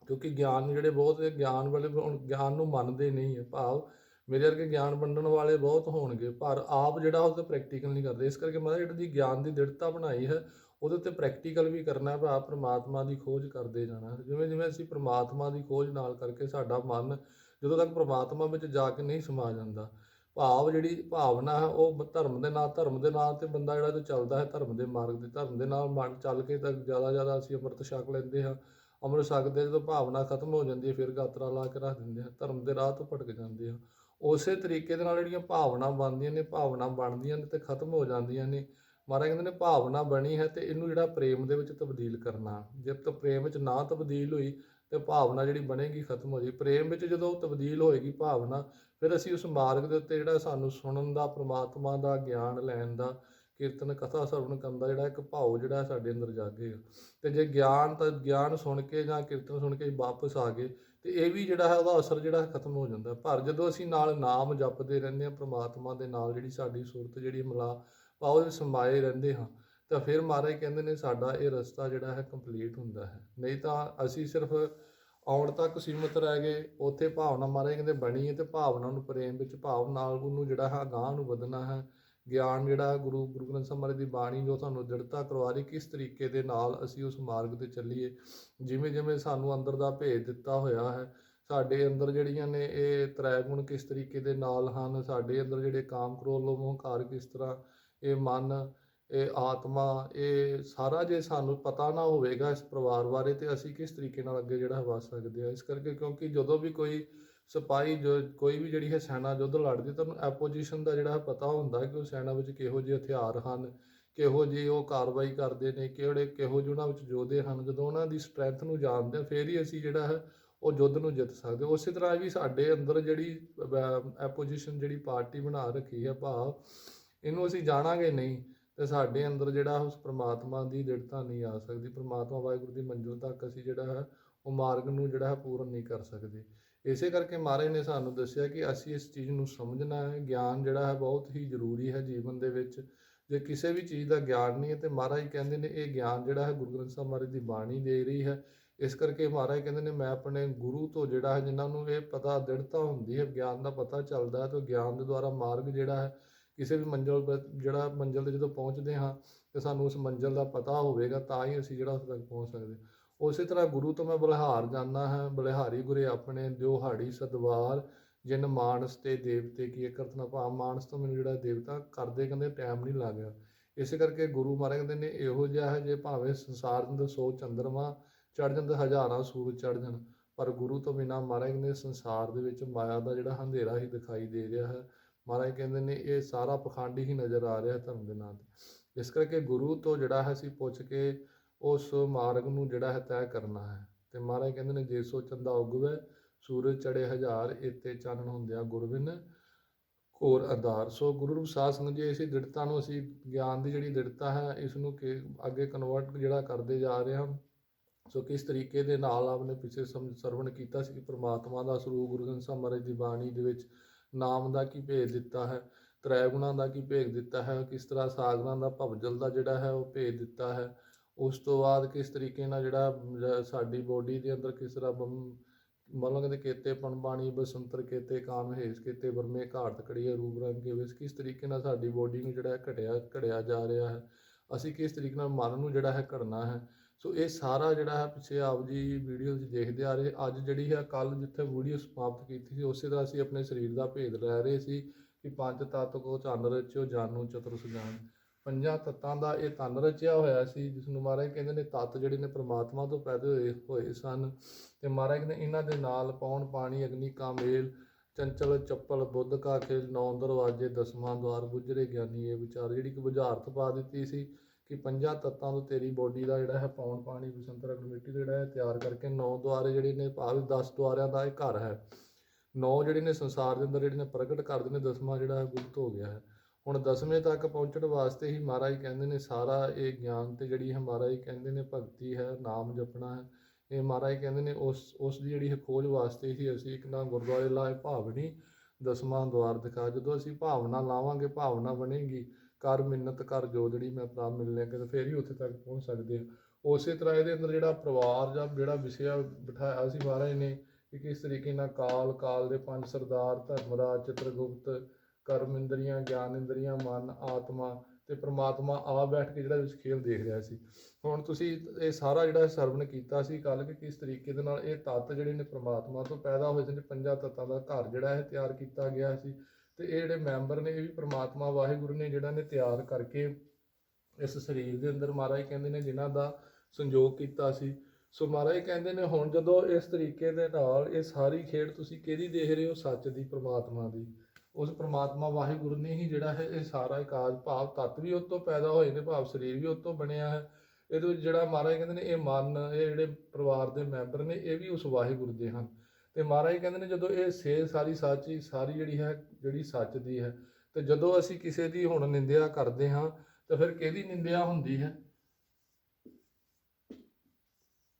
ਕਿਉਂਕਿ ਗਿਆਨ ਜਿਹੜੇ ਬਹੁਤ ਗਿਆਨ ਵਾਲੇ ਹੁਣ ਗਿਆਨ ਨੂੰ ਮੰਨਦੇ ਨਹੀਂ ਹੈ ਭਾਵ, ਮੇਰੇ ਵਰਗੇ ਗਿਆਨ ਵੰਡਣ ਵਾਲੇ ਬਹੁਤ ਹੋਣਗੇ, ਪਰ ਆਪ ਜਿਹੜਾ ਉਹ ਤੇ ਪ੍ਰੈਕਟੀਕਲ ਨਹੀਂ ਕਰਦੇ। ਇਸ ਕਰਕੇ ਮਹਾਰਾਜ ਜਿਹੜੀ ਗਿਆਨ ਦੀ ਦ੍ਰਿੜਤਾ ਬਣਾਈ ਹੈ ਉਹਦੇ ਉੱਤੇ ਪ੍ਰੈਕਟੀਕਲ ਵੀ ਕਰਨਾ ਹੈ ਭਾ ਪ੍ਰਮਾਤਮਾ ਦੀ ਖੋਜ ਕਰਦੇ ਜਾਣਾ ਜਿਵੇਂ ਜਿਵੇਂ ਅਸੀਂ ਪ੍ਰਮਾਤਮਾ ਦੀ ਖੋਜ ਨਾਲ ਕਰਕੇ ਸਾਡਾ ਮਨ ਜਦੋਂ ਤੱਕ ਪ੍ਰਮਾਤਮਾ ਵਿੱਚ ਜਾ ਕੇ ਨਹੀਂ ਸਮਾ ਜਾਂਦਾ, ਭਾਵ ਜਿਹੜੀ ਭਾਵਨਾ ਹੈ, ਉਹ ਧਰਮ ਦੇ ਨਾਲ ਧਰਮ ਦੇ ਨਾਲ ਤੇ ਬੰਦਾ ਜਿਹੜਾ ਤੇ ਚੱਲਦਾ ਹੈ ਧਰਮ ਦੇ ਮਾਰਗ ਦੇ ਧਰਮ ਦੇ ਨਾਲ ਮਨ ਚੱਲ ਕੇ ਤਾਂ ਜ਼ਿਆਦਾ ਜ਼ਿਆਦਾ ਅਸੀਂ ਅੰਮ੍ਰਿਤ ਛਕ ਲੈਂਦੇ ਹਾਂ। ਅੰਮ੍ਰਿਤ ਛਕਦੇ ਜਦੋਂ ਭਾਵਨਾ ਖਤਮ ਹੋ ਜਾਂਦੀ ਹੈ, ਫਿਰ ਗਾਤਰਾ ਲਾ ਕੇ ਰੱਖ ਦਿੰਦੇ ਹਾਂ, ਧਰਮ ਦੇ ਰਾਹ ਤੋਂ ਭਟਕ ਜਾਂਦੇ ਆ ਉਸੇ ਤਰੀਕੇ ਦੇ ਨਾਲ ਜਿਹੜੀਆਂ ਭਾਵਨਾ ਬਣਦੀਆਂ ਨੇ, ਭਾਵਨਾ ਬਣਦੀਆਂ ਨੇ ਤੇ ਖਤਮ ਹੋ ਜਾਂਦੀਆਂ ਨੇ। ਮਹਾਰਾਜ ਕਹਿੰਦੇ ਨੇ ਭਾਵਨਾ ਬਣੀ ਹੈ ਤੇ ਇਹਨੂੰ ਜਿਹੜਾ ਪ੍ਰੇਮ ਦੇ ਵਿੱਚ ਤਬਦੀਲ ਕਰਨਾ। ਜੇ ਤਾਂ ਪ੍ਰੇਮ ਵਿੱਚ ਨਾ ਤਬਦੀਲ ਹੋਈ ਤੇ ਭਾਵਨਾ ਜਿਹੜੀ ਬਣੇਗੀ ਖਤਮ ਹੋ ਜਾਈ ਪ੍ਰੇਮ ਵਿੱਚ ਜਦੋਂ ਤਬਦੀਲ ਹੋਏਗੀ ਭਾਵਨਾ, ਫਿਰ ਅਸੀਂ ਉਸ ਮਾਰਗ ਦੇ ਉੱਤੇ ਜਿਹੜਾ ਸਾਨੂੰ ਸੁਣਨ ਦਾ, ਪ੍ਰਮਾਤਮਾ ਦਾ, ਗਿਆਨ ਲੈਣ ਦਾ, ਕੀਰਤਨ, ਕਥਾ, ਸਰਵਣ ਕਰਨ ਦਾ ਜਿਹੜਾ ਇੱਕ ਭਾਵ ਜਿਹੜਾ ਸਾਡੇ ਅੰਦਰ ਜਾਗੇਗਾ। ਤੇ ਜੇ ਗਿਆਨ ਤਾਂ ਗਿਆਨ ਸੁਣ ਕੇ ਜਾਂ ਕੀਰਤਨ ਸੁਣ ਕੇ ਵਾਪਸ ਆ ਗਏ, ਤੇ ਇਹ ਵੀ ਜਿਹੜਾ ਹੈ ਉਹਦਾ ਅਸਰ ਜਿਹੜਾ ਖਤਮ ਹੋ ਜਾਂਦਾ। ਪਰ ਜਦੋਂ ਅਸੀਂ ਨਾਲ ਨਾਮ ਜਪਦੇ ਰਹਿੰਦੇ ਹਾਂ, ਪ੍ਰਮਾਤਮਾ ਦੇ ਨਾਲ ਜਿਹੜੀ ਸਾਡੀ ਸੂਰਤ ਜਿਹੜੀ ਮਿਲਾ ਪਾਓ ਦੇ ਸਮਾਏ ਰਹਿੰਦੇ ਹਾਂ। ਤਾਂ ਫਿਰ ਮਹਾਰਾਜ ਕਹਿੰਦੇ ਨੇ, ਸਾਡਾ ਇਹ ਰਸਤਾ ਜਿਹੜਾ ਹੈ ਕੰਪਲੀਟ ਹੁੰਦਾ ਹੈ। ਨਹੀਂ ਤਾਂ ਅਸੀਂ ਸਿਰਫ ਆਉਣ ਤੱਕ ਸੀਮਤ ਰਹਿ ਗਏ। ਉੱਥੇ ਭਾਵਨਾ ਮਹਾਰਾਜ ਕਹਿੰਦੇ ਬਣੀ ਹੈ ਤੇ ਭਾਵਨਾ ਨੂੰ ਪ੍ਰੇਮ ਵਿੱਚ ਭਾਵ ਨਾਲ ਉਹਨੂੰ ਜਿਹੜਾ ਹੈ ਅਗਾਂਹ ਨੂੰ ਵਧਣਾ ਹੈ। ਗਿਆਨ ਜਿਹੜਾ ਗੁਰੂ ਗੁਰੂ ਗ੍ਰੰਥ ਸਾਹਿਬ ਮਹਾਰਾਜ ਦੀ ਬਾਣੀ ਜੋ ਤੁਹਾਨੂੰ ਦ੍ਰਿੜਤਾ ਕਰਵਾ ਰਹੀ, ਕਿਸ ਤਰੀਕੇ ਦੇ ਨਾਲ ਅਸੀਂ ਉਸ ਮਾਰਗ ਤੇ ਚੱਲੀਏ। ਜਿਵੇਂ ਜਿਵੇਂ ਸਾਨੂੰ ਅੰਦਰ ਦਾ ਭੇਜ ਦਿੱਤਾ ਹੋਇਆ ਹੈ, ਸਾਡੇ ਅੰਦਰ ਜਿਹੜੀਆਂ ਨੇ ਇਹ ਤ੍ਰੈ ਗੁਣ ਕਿਸ ਤਰੀਕੇ ਦੇ ਨਾਲ ਹਨ, ਸਾਡੇ ਅੰਦਰ ਜਿਹੜੇ ਕਾਮ, ਕ੍ਰੋਧ, ਲੋਭ, ਹੰਕਾਰ ਕਿਸ ਤਰ੍ਹਾਂ ਇਹ ਮਨ, ਇਹ ਆਤਮਾ, ਇਹ ਸਾਰਾ ਜੇ ਸਾਨੂੰ ਪਤਾ ਨਾ ਹੋਵੇਗਾ ਇਸ ਪਰਿਵਾਰ ਬਾਰੇ ਤੇ ਅਸੀਂ ਕਿਸ ਤਰੀਕੇ ਨਾਲ ਅੱਗੇ ਜਿਹੜਾ ਵਧ ਸਕਦੇ ਆ ਇਸ ਕਰਕੇ ਕਿਉਂਕਿ ਜਦੋਂ ਵੀ ਕੋਈ ਸਿਪਾਹੀ, ਜੋ ਕੋਈ ਵੀ ਜਿਹੜੀ ਹੈ ਸੈਨਾ ਯੁੱਧ ਲੜਦੀ ਤਾਂ ਉਹਨੂੰ ਐਪੋਜੀਸ਼ਨ ਦਾ ਜਿਹੜਾ ਪਤਾ ਹੁੰਦਾ ਕਿ ਉਹ ਸੈਨਾ ਵਿੱਚ ਕਿਹੋ ਜਿਹੇ ਹਥਿਆਰ ਹਨ, ਕਿਹੋ ਜਿਹੀ ਉਹ ਕਾਰਵਾਈ ਕਰਦੇ ਨੇ, ਕਿਹੜੇ ਕਿਹੋ ਜਿਹੇ ਉਹਨਾਂ ਵਿੱਚ ਯੋਧੇ ਹਨ, ਜਦੋਂ ਉਹਨਾਂ ਦੀ ਸਟਰੈਂਥ ਨੂੰ ਜਾਣਦੇ ਹਾਂ, ਫਿਰ ਹੀ ਅਸੀਂ ਜਿਹੜਾ ਹੈ ਉਹ ਯੁੱਧ ਨੂੰ ਜਿੱਤ ਸਕਦੇ ਉਸੇ ਤਰ੍ਹਾਂ ਵੀ ਸਾਡੇ ਅੰਦਰ ਜਿਹੜੀ ਐਪੋਜੀਸ਼ਨ ਜਿਹੜੀ ਪਾਰਟੀ ਬਣਾ ਰੱਖੀ ਹੈ ਭਾਵ ਇਹਨੂੰ ਅਸੀਂ ਜਾਣਾਂਗੇ ਨਹੀਂ, ਤੇ ਸਾਡੇ ਅੰਦਰ ਜਿਹੜਾ ਉਸ ਪ੍ਰਮਾਤਮਾ ਦੀ ਦ੍ਰਿੜਤਾ ਨਹੀਂ ਆ ਸਕਦੀ। ਪ੍ਰਮਾਤਮਾ ਵਾਹਿਗੁਰੂ ਦੀ ਮਨਜ਼ੂਰ ਤੱਕ ਅਸੀਂ ਜਿਹੜਾ ਹੈ, ਉਹ ਮਾਰਗ ਨੂੰ ਜਿਹੜਾ ਹੈ, ਪੂਰਨ ਨਹੀਂ ਕਰ ਸਕਦੇ। ਇਸੇ ਕਰਕੇ ਮਹਾਰਾਜ ਨੇ ਸਾਨੂੰ ਦੱਸਿਆ ਕਿ ਅਸੀਂ ਇਸ ਚੀਜ਼ ਨੂੰ ਸਮਝਣਾ ਹੈ। ਗਿਆਨ ਜਿਹੜਾ ਹੈ, ਬਹੁਤ ਹੀ ਜ਼ਰੂਰੀ ਹੈ ਜੀਵਨ ਦੇ ਵਿੱਚ। ਜੇ ਕਿਸੇ ਵੀ ਚੀਜ਼ ਦਾ ਗਿਆਨ ਨਹੀਂ ਹੈ, ਤੇ ਮਹਾਰਾਜ ਕਹਿੰਦੇ ਨੇ ਇਹ ਗਿਆਨ ਜਿਹੜਾ ਹੈ, ਗੁਰੂ ਗ੍ਰੰਥ ਸਾਹਿਬ ਮਹਾਰਾਜ ਦੀ ਬਾਣੀ ਦੇ ਰਹੀ ਹੈ। ਇਸ ਕਰਕੇ ਮਹਾਰਾਜ ਕਹਿੰਦੇ ਨੇ, ਮੈਂ ਆਪਣੇ ਗੁਰੂ ਤੋਂ ਜਿਹੜਾ ਹੈ, ਜਿਨ੍ਹਾਂ ਨੂੰ ਇਹ ਪਤਾ, ਦ੍ਰਿੜਤਾ ਹੁੰਦੀ ਹੈ, ਗਿਆਨ ਦਾ ਪਤਾ ਚੱਲਦਾ ਹੈ, ਤੇ ਗਿਆਨ ਦੇ ਦੁਆਰਾ ਮਾਰਗ ਜਿਹੜਾ ਹੈ ਕਿਸੇ ਵੀ ਮੰਜ਼ਿਲ ਪ- ਜਿਹੜਾ ਮੰਜ਼ਿਲ ਤੇ ਜਦੋਂ ਪਹੁੰਚਦੇ ਹਾਂ ਤੇ ਸਾਨੂੰ ਉਸ ਮੰਜ਼ਿਲ ਦਾ ਪਤਾ ਹੋਵੇਗਾ, ਤਾਂ ਹੀ ਅਸੀਂ ਜਿਹੜਾ ਉਸ ਤੱਕ ਪਹੁੰਚ ਸਕਦੇ ਉਸੇ ਤਰ੍ਹਾਂ ਗੁਰੂ ਤੋਂ ਮੈਂ ਬਲਿਹਾਰ ਜਾਣਾ ਹੈ, ਬਲਿਹਾਰੀ ਗੁਰੇ ਆਪਣੇ ਦਿਓਹਾੜੀ ਸਦਵਾਰ, ਜਿਨ ਮਾਨਸ ਤੇ ਦੇਵਤੇ ਕੀ ਕਰਤ ਨਾ ਭਾ ਮਾਨਸ ਤੋਂ ਮੈਨੂੰ ਜਿਹੜਾ ਦੇਵਤਾ ਕਰਦੇ ਕਹਿੰਦੇ ਟਾਈਮ ਨਹੀਂ ਲੱਗਿਆ। ਇਸੇ ਕਰਕੇ ਗੁਰੂ ਮਹਾਰਾਜ ਕਹਿੰਦੇ ਨੇ ਇਹੋ ਜਿਹਾ ਹੈ ਜੇ ਭਾਵੇਂ ਸੰਸਾਰ ਦੇ ਅੰਦਰ ਸੌ ਚੰਦਰਮਾ ਚੜ ਜਾਂਦੇ, ਹਜ਼ਾਰਾਂ ਸੂਰਜ ਚੜ ਜਾਣ, ਪਰ ਗੁਰੂ ਤੋਂ ਬਿਨਾ ਮਹਾਰਾਜ ਕਹਿੰਦੇ ਸੰਸਾਰ ਦੇ ਵਿੱਚ ਮਾਇਆ ਦਾ ਜਿਹੜਾ ਹਨੇਰਾ ਹੀ ਦਿਖਾਈ ਦੇ ਰਿਹਾ ਹੈ। ਮਹਾਰਾਜ ਕਹਿੰਦੇ ਨੇ, ਇਹ ਸਾਰਾ ਪਖੰਡ ਹੀ ਨਜ਼ਰ ਆ ਰਿਹਾ ਧਰਮ ਦੇ ਨਾਂ ਤੇ। ਇਸ ਕਰਕੇ ਗੁਰੂ ਤੋਂ ਜਿਹੜਾ ਹੈ ਅਸੀਂ ਪੁੱਛ ਕੇ ਉਸ ਮਾਰਗ ਨੂੰ ਜਿਹੜਾ ਹੈ ਤੈਅ ਕਰਨਾ ਹੈ। ਤੇ ਮਹਾਰਾਜ ਕਹਿੰਦੇ ਨੇ, ਜੇ ਸੋ ਚੰਦਾ ਉਗਵੇ, ਸੂਰਜ ਚੜੇ ਹਜ਼ਾਰ ਇਤੇ ਚਾਨਣ ਹੁੰਦਿਆ ਗੁਰਬਿਨ ਹੋਰ ਅਧਾਰ। ਸੋ ਗੁਰੂ ਰੂਪ ਸਾਧ ਸੰਗਤ ਜੀ, ਇਸੇ ਦ੍ਰਿੜਤਾ ਨੂੰ ਅਸੀਂ ਗਿਆਨ ਦੀ ਜਿਹੜੀ ਦ੍ਰਿੜਤਾ ਹੈ, ਇਸ ਨੂੰ ਕਿ ਅੱਗੇ ਕਨਵਰਟ ਜਿਹੜਾ ਕਰਦੇ ਜਾ ਰਹੇ ਹਾਂ। ਸੋ ਕਿਸ ਤਰੀਕੇ ਦੇ ਨਾਲ ਆਪਨੇ ਪਿੱਛੇ ਸਮ- ਸਰਵਣ ਕੀਤਾ ਸੀ ਕਿ ਪ੍ਰਮਾਤਮਾ ਦਾ ਸਰੂਪ ਗੁਰੂ ਗ੍ਰੰਥ ਸਾਹਿਬ ਮਹਾਰਾਜ ਦੀ ਬਾਣੀ ਦੇ ਵਿੱਚ ਨਾਮ ਦਾ ਕੀ ਭੇਜ ਦਿੱਤਾ ਹੈ ਤ੍ਰੈ ਗੁਣਾਂ ਦਾ ਕੀ ਭੇਜ ਦਿੱਤਾ ਹੈ, ਕਿਸ ਤਰ੍ਹਾਂ ਸਾਗਰਾਂ ਦਾ ਭਵਜਲ ਦਾ ਜਿਹੜਾ ਹੈ ਉਹ ਭੇਜ ਦਿੱਤਾ ਹੈ, ਉਸ ਤੋਂ ਬਾਅਦ ਕਿਸ ਤਰੀਕੇ ਨਾਲ ਜਿਹੜਾ ਸਾਡੀ ਬੋਡੀ ਦੇ ਅੰਦਰ ਕਿਸ ਤਰ੍ਹਾਂ ਬੰ- ਮਤਲਬ ਕਹਿੰਦੇ ਕੇਤੇ ਪਣ ਬਾਣੀ ਬਸੰਤਰ ਕੇਤੇ ਕਾਮ ਹੇਸ ਕੇਤੇ, ਵਰਮੇ, ਘਾਟ ਕੜੀਏ ਰੂਪ, ਰੰਗ ਕੇ ਵਿੱਚ ਕਿਸ ਤਰੀਕੇ ਨਾਲ ਸਾਡੀ ਬੋਡੀ ਨੂੰ ਜਿਹੜਾ ਹੈ ਘਟਿਆ ਘੜਿਆ ਜਾ ਰਿਹਾ ਹੈ, ਅਸੀਂ ਕਿਸ ਤਰੀਕੇ ਨਾਲ ਮਨ ਨੂੰ ਜਿਹੜਾ ਹੈ ਘੜਨਾ ਹੈ ਸੋ ਇਹ ਸਾਰਾ ਜਿਹੜਾ ਹੈ ਪਿੱਛੇ ਆਪ ਜੀ ਵੀਡੀਓ ਵਿੱਚ ਦੇਖਦੇ ਆ ਰਹੇ। ਅੱਜ ਜਿਹੜੀ ਹੈ ਕੱਲ ਜਿੱਥੇ ਵੀਡੀਓ ਸਮਾਪਤ ਕੀਤੀ ਸੀ, ਉਸੇ ਤਰ੍ਹਾਂ ਅਸੀਂ ਆਪਣੇ ਸਰੀਰ ਦਾ ਭੇਦ ਲੈ ਰਹੇ ਸੀ ਕਿ ਪੰਜ ਤੱਤ ਕੋ ਚੰਨ ਰਚਿਓ ਜਾਨੂ ਚਤੁਰ ਸੁਜਾਨ ਪੰਜਾਂ ਤੱਤਾਂ ਦਾ ਇਹ ਤਨ ਰਚਿਆ ਹੋਇਆ ਸੀ ਜਿਸ ਨੂੰ ਮਹਾਰਾਜ ਕਹਿੰਦੇ ਨੇ ਤੱਤ ਜਿਹੜੇ ਨੇ ਪ੍ਰਮਾਤਮਾ ਤੋਂ ਪੈਦਾ ਹੋਏ ਹੋਏ ਸਨ। ਤੇ ਮਹਾਰਾਜ ਕਹਿੰਦੇ ਇਹਨਾਂ ਦੇ ਨਾਲ ਪੌਣ, ਪਾਣੀ, ਅਗਨੀ, ਕਾਮੇਲ, ਚੰਚਲ, ਚੱਪਲ, ਬੁੱਧ ਕਾ ਖੇਲ ਨੌ, ਦਰਵਾਜੇ, ਦਸਵਾਂ ਦਵਾਰ ਬੁੱਝਰੇ, ਗਿਆਨੀ, ਇਹ ਵਿਚਾਰ, ਜਿਹੜੀ ਕਿ ਬੁਝਾਰਤ ਪਾ ਦਿੱਤੀ ਸੀ। ਕਿ ਪੰਜਾਂ ਤੱਤਾਂ ਤੋਂ ਤੇਰੀ ਬੋਡੀ ਦਾ ਜਿਹੜਾ ਹੈ ਪੌਣ ਪਾਣੀ ਬਸੰਤਰ ਅਗਨ ਦਾ ਜਿਹੜਾ ਹੈ ਤਿਆਰ ਕਰਕੇ ਨੌ ਦੁਆਰੇ ਜਿਹੜੇ ਨੇ ਭਾਵ 10 ਦੁਆਰਿਆਂ ਦਾ ਇਹ ਘਰ ਹੈ। ਨੌ ਜਿਹੜੇ ਨੇ ਸੰਸਾਰ ਦੇ ਅੰਦਰ ਜਿਹੜੇ ਨੇ ਪ੍ਰਗਟ ਕਰਦੇ ਨੇ, ਦਸਵਾਂ ਜਿਹੜਾ ਹੈ ਗੁਪਤ ਹੋ ਗਿਆ ਹੈ। ਹੁਣ ਦਸਵੇਂ ਤੱਕ ਪਹੁੰਚਣ ਵਾਸਤੇ ਹੀ ਮਹਾਰਾਜ ਕਹਿੰਦੇ ਨੇ ਸਾਰਾ ਇਹ ਗਿਆਨ ਤੇ ਜਿਹੜੀ ਹੈ ਮਹਾਰਾਜ ਕਹਿੰਦੇ ਨੇ ਭਗਤੀ ਹੈ, ਨਾਮ ਜਪਣਾ ਹੈ। ਇਹ ਮਹਾਰਾਜ ਕਹਿੰਦੇ ਨੇ ਉਸ ਉਸ ਦੀ ਜਿਹੜੀ ਹੈ ਖੋਜ ਵਾਸਤੇ ਹੀ ਅਸੀਂ ਇੱਕ ਨਾ ਗੁਰਦੁਆਰੇ ਲਾਏ ਭਾਵਨੀ ਦਸਵਾਂ ਦਵਾਰ ਦਿਖਾ। ਜਦੋਂ ਅਸੀਂ ਭਾਵਨਾ ਲਾਵਾਂਗੇ, ਭਾਵਨਾ ਬਣੇਗੀ ਕਰ ਮਿੰਨਤ ਕਰ ਜੋ ਜਿਹੜੀ ਮੈਂ ਪ੍ਰਭ ਮਿਲਨੇ ਕਿ ਫਿਰ ਹੀ ਉੱਥੇ ਤੱਕ ਪਹੁੰਚ ਸਕਦੇ ਹਾਂ ਉਸੇ ਤਰ੍ਹਾਂ ਇਹਦੇ ਅੰਦਰ ਜਿਹੜਾ ਪਰਿਵਾਰ ਜਾਂ ਜਿਹੜਾ ਵਿਸ਼ਾ ਬਿਠਾਇਆ ਸੀ ਮਹਾਰਾਜ ਨੇ ਕਿ ਕਿਸ ਤਰੀਕੇ ਨਾਲ ਕਾਲ ਕਾਲ ਦੇ ਪੰਜ ਸਰਦਾਰ, ਧਰਮਰਾਜ, ਚਿਤਰਗੁਪਤ, ਕਰਮ ਇੰਦਰੀਆਂ, ਗਿਆਨ ਇੰਦਰੀਆਂ, ਮਨ, ਆਤਮਾ ਤੇ ਪ੍ਰਮਾਤਮਾ ਆ ਬੈਠ ਕੇ ਜਿਹੜਾ ਵਿੱਚ ਖੇਲ ਦੇਖ ਰਿਹਾ ਸੀ। ਹੁਣ ਤੁਸੀਂ ਇਹ ਸਾਰਾ ਜਿਹੜਾ ਸਰਵਣ ਕੀਤਾ ਸੀ ਕੱਲ ਕਿ ਕਿਸ ਤਰੀਕੇ ਦੇ ਨਾਲ ਇਹ ਤੱਤ ਜਿਹੜੇ ਨੇ ਪ੍ਰਮਾਤਮਾ ਤੋਂ ਪੈਦਾ ਹੋਏ ਸੀ, ਪੰਜਾਂ ਤੱਤਾਂ ਦਾ ਘਰ ਜਿਹੜਾ ਹੈ ਤਿਆਰ ਕੀਤਾ ਗਿਆ ਸੀ। ਤੇ ਇਹ ਜਿਹੜੇ ਮੈਂਬਰ ਨੇ, ਇਹ ਵੀ ਪ੍ਰਮਾਤਮਾ ਵਾਹਿਗੁਰੂ ਨੇ ਜਿਹੜਾ ਨੇ ਤਿਆਰ ਕਰਕੇ ਇਸ ਸਰੀਰ ਦੇ ਅੰਦਰ ਮਹਾਰਾਜ ਕਹਿੰਦੇ ਨੇ ਜਿਨ੍ਹਾਂ ਦਾ ਸੰਯੋਗ ਕੀਤਾ ਸੀ। ਸੋ ਮਹਾਰਾਜ ਕਹਿੰਦੇ ਨੇ, ਹੁਣ ਜਦੋਂ ਇਸ ਤਰੀਕੇ ਦੇ ਨਾਲ ਇਹ ਸਾਰੀ ਖੇਡ ਤੁਸੀਂ ਕਿਹਦੀ ਦੇਖ ਰਹੇ ਹੋ? ਸੱਚ ਦੀ, ਪ੍ਰਮਾਤਮਾ ਦੀ। ਉਸ ਪ੍ਰਮਾਤਮਾ ਵਾਹਿਗੁਰੂ ਨੇ ਹੀ ਜਿਹੜਾ ਹੈ, ਇਹ ਸਾਰਾ ਕਾਜ ਭਾਵ ਤੱਤ ਵੀ ਉਹ ਪੈਦਾ ਹੋਏ ਨੇ, ਭਾਵ ਸਰੀਰ ਵੀ ਉਹ ਬਣਿਆ ਹੈ। ਇਹਦੇ ਵਿੱਚ ਜਿਹੜਾ ਮਹਾਰਾਜ ਕਹਿੰਦੇ ਨੇ, ਇਹ ਮਨ, ਇਹ ਜਿਹੜੇ ਪਰਿਵਾਰ ਦੇ ਮੈਂਬਰ ਨੇ, ਇਹ ਵੀ ਉਸ ਵਾਹਿਗੁਰੂ ਦੇ ਹਨ। ਤੇ ਮਹਾਰਾਜ ਕਹਿੰਦੇ ਨੇ ਜਦੋਂ ਇਹ ਸੇ ਸਾਰੀ ਸੱਚੀ, ਸਾਰੀ ਜਿਹੜੀ ਹੈ, ਜਿਹੜੀ ਸੱਚ ਦੀ ਹੈ, ਤੇ ਜਦੋਂ ਅਸੀਂ ਕਿਸੇ ਦੀ ਹੁਣ ਨਿੰਦਿਆ ਕਰਦੇ ਹਾਂ, ਤਾਂ ਫਿਰ ਕਿਹਦੀ ਨਿੰਦਿਆ ਹੁੰਦੀ ਹੈ?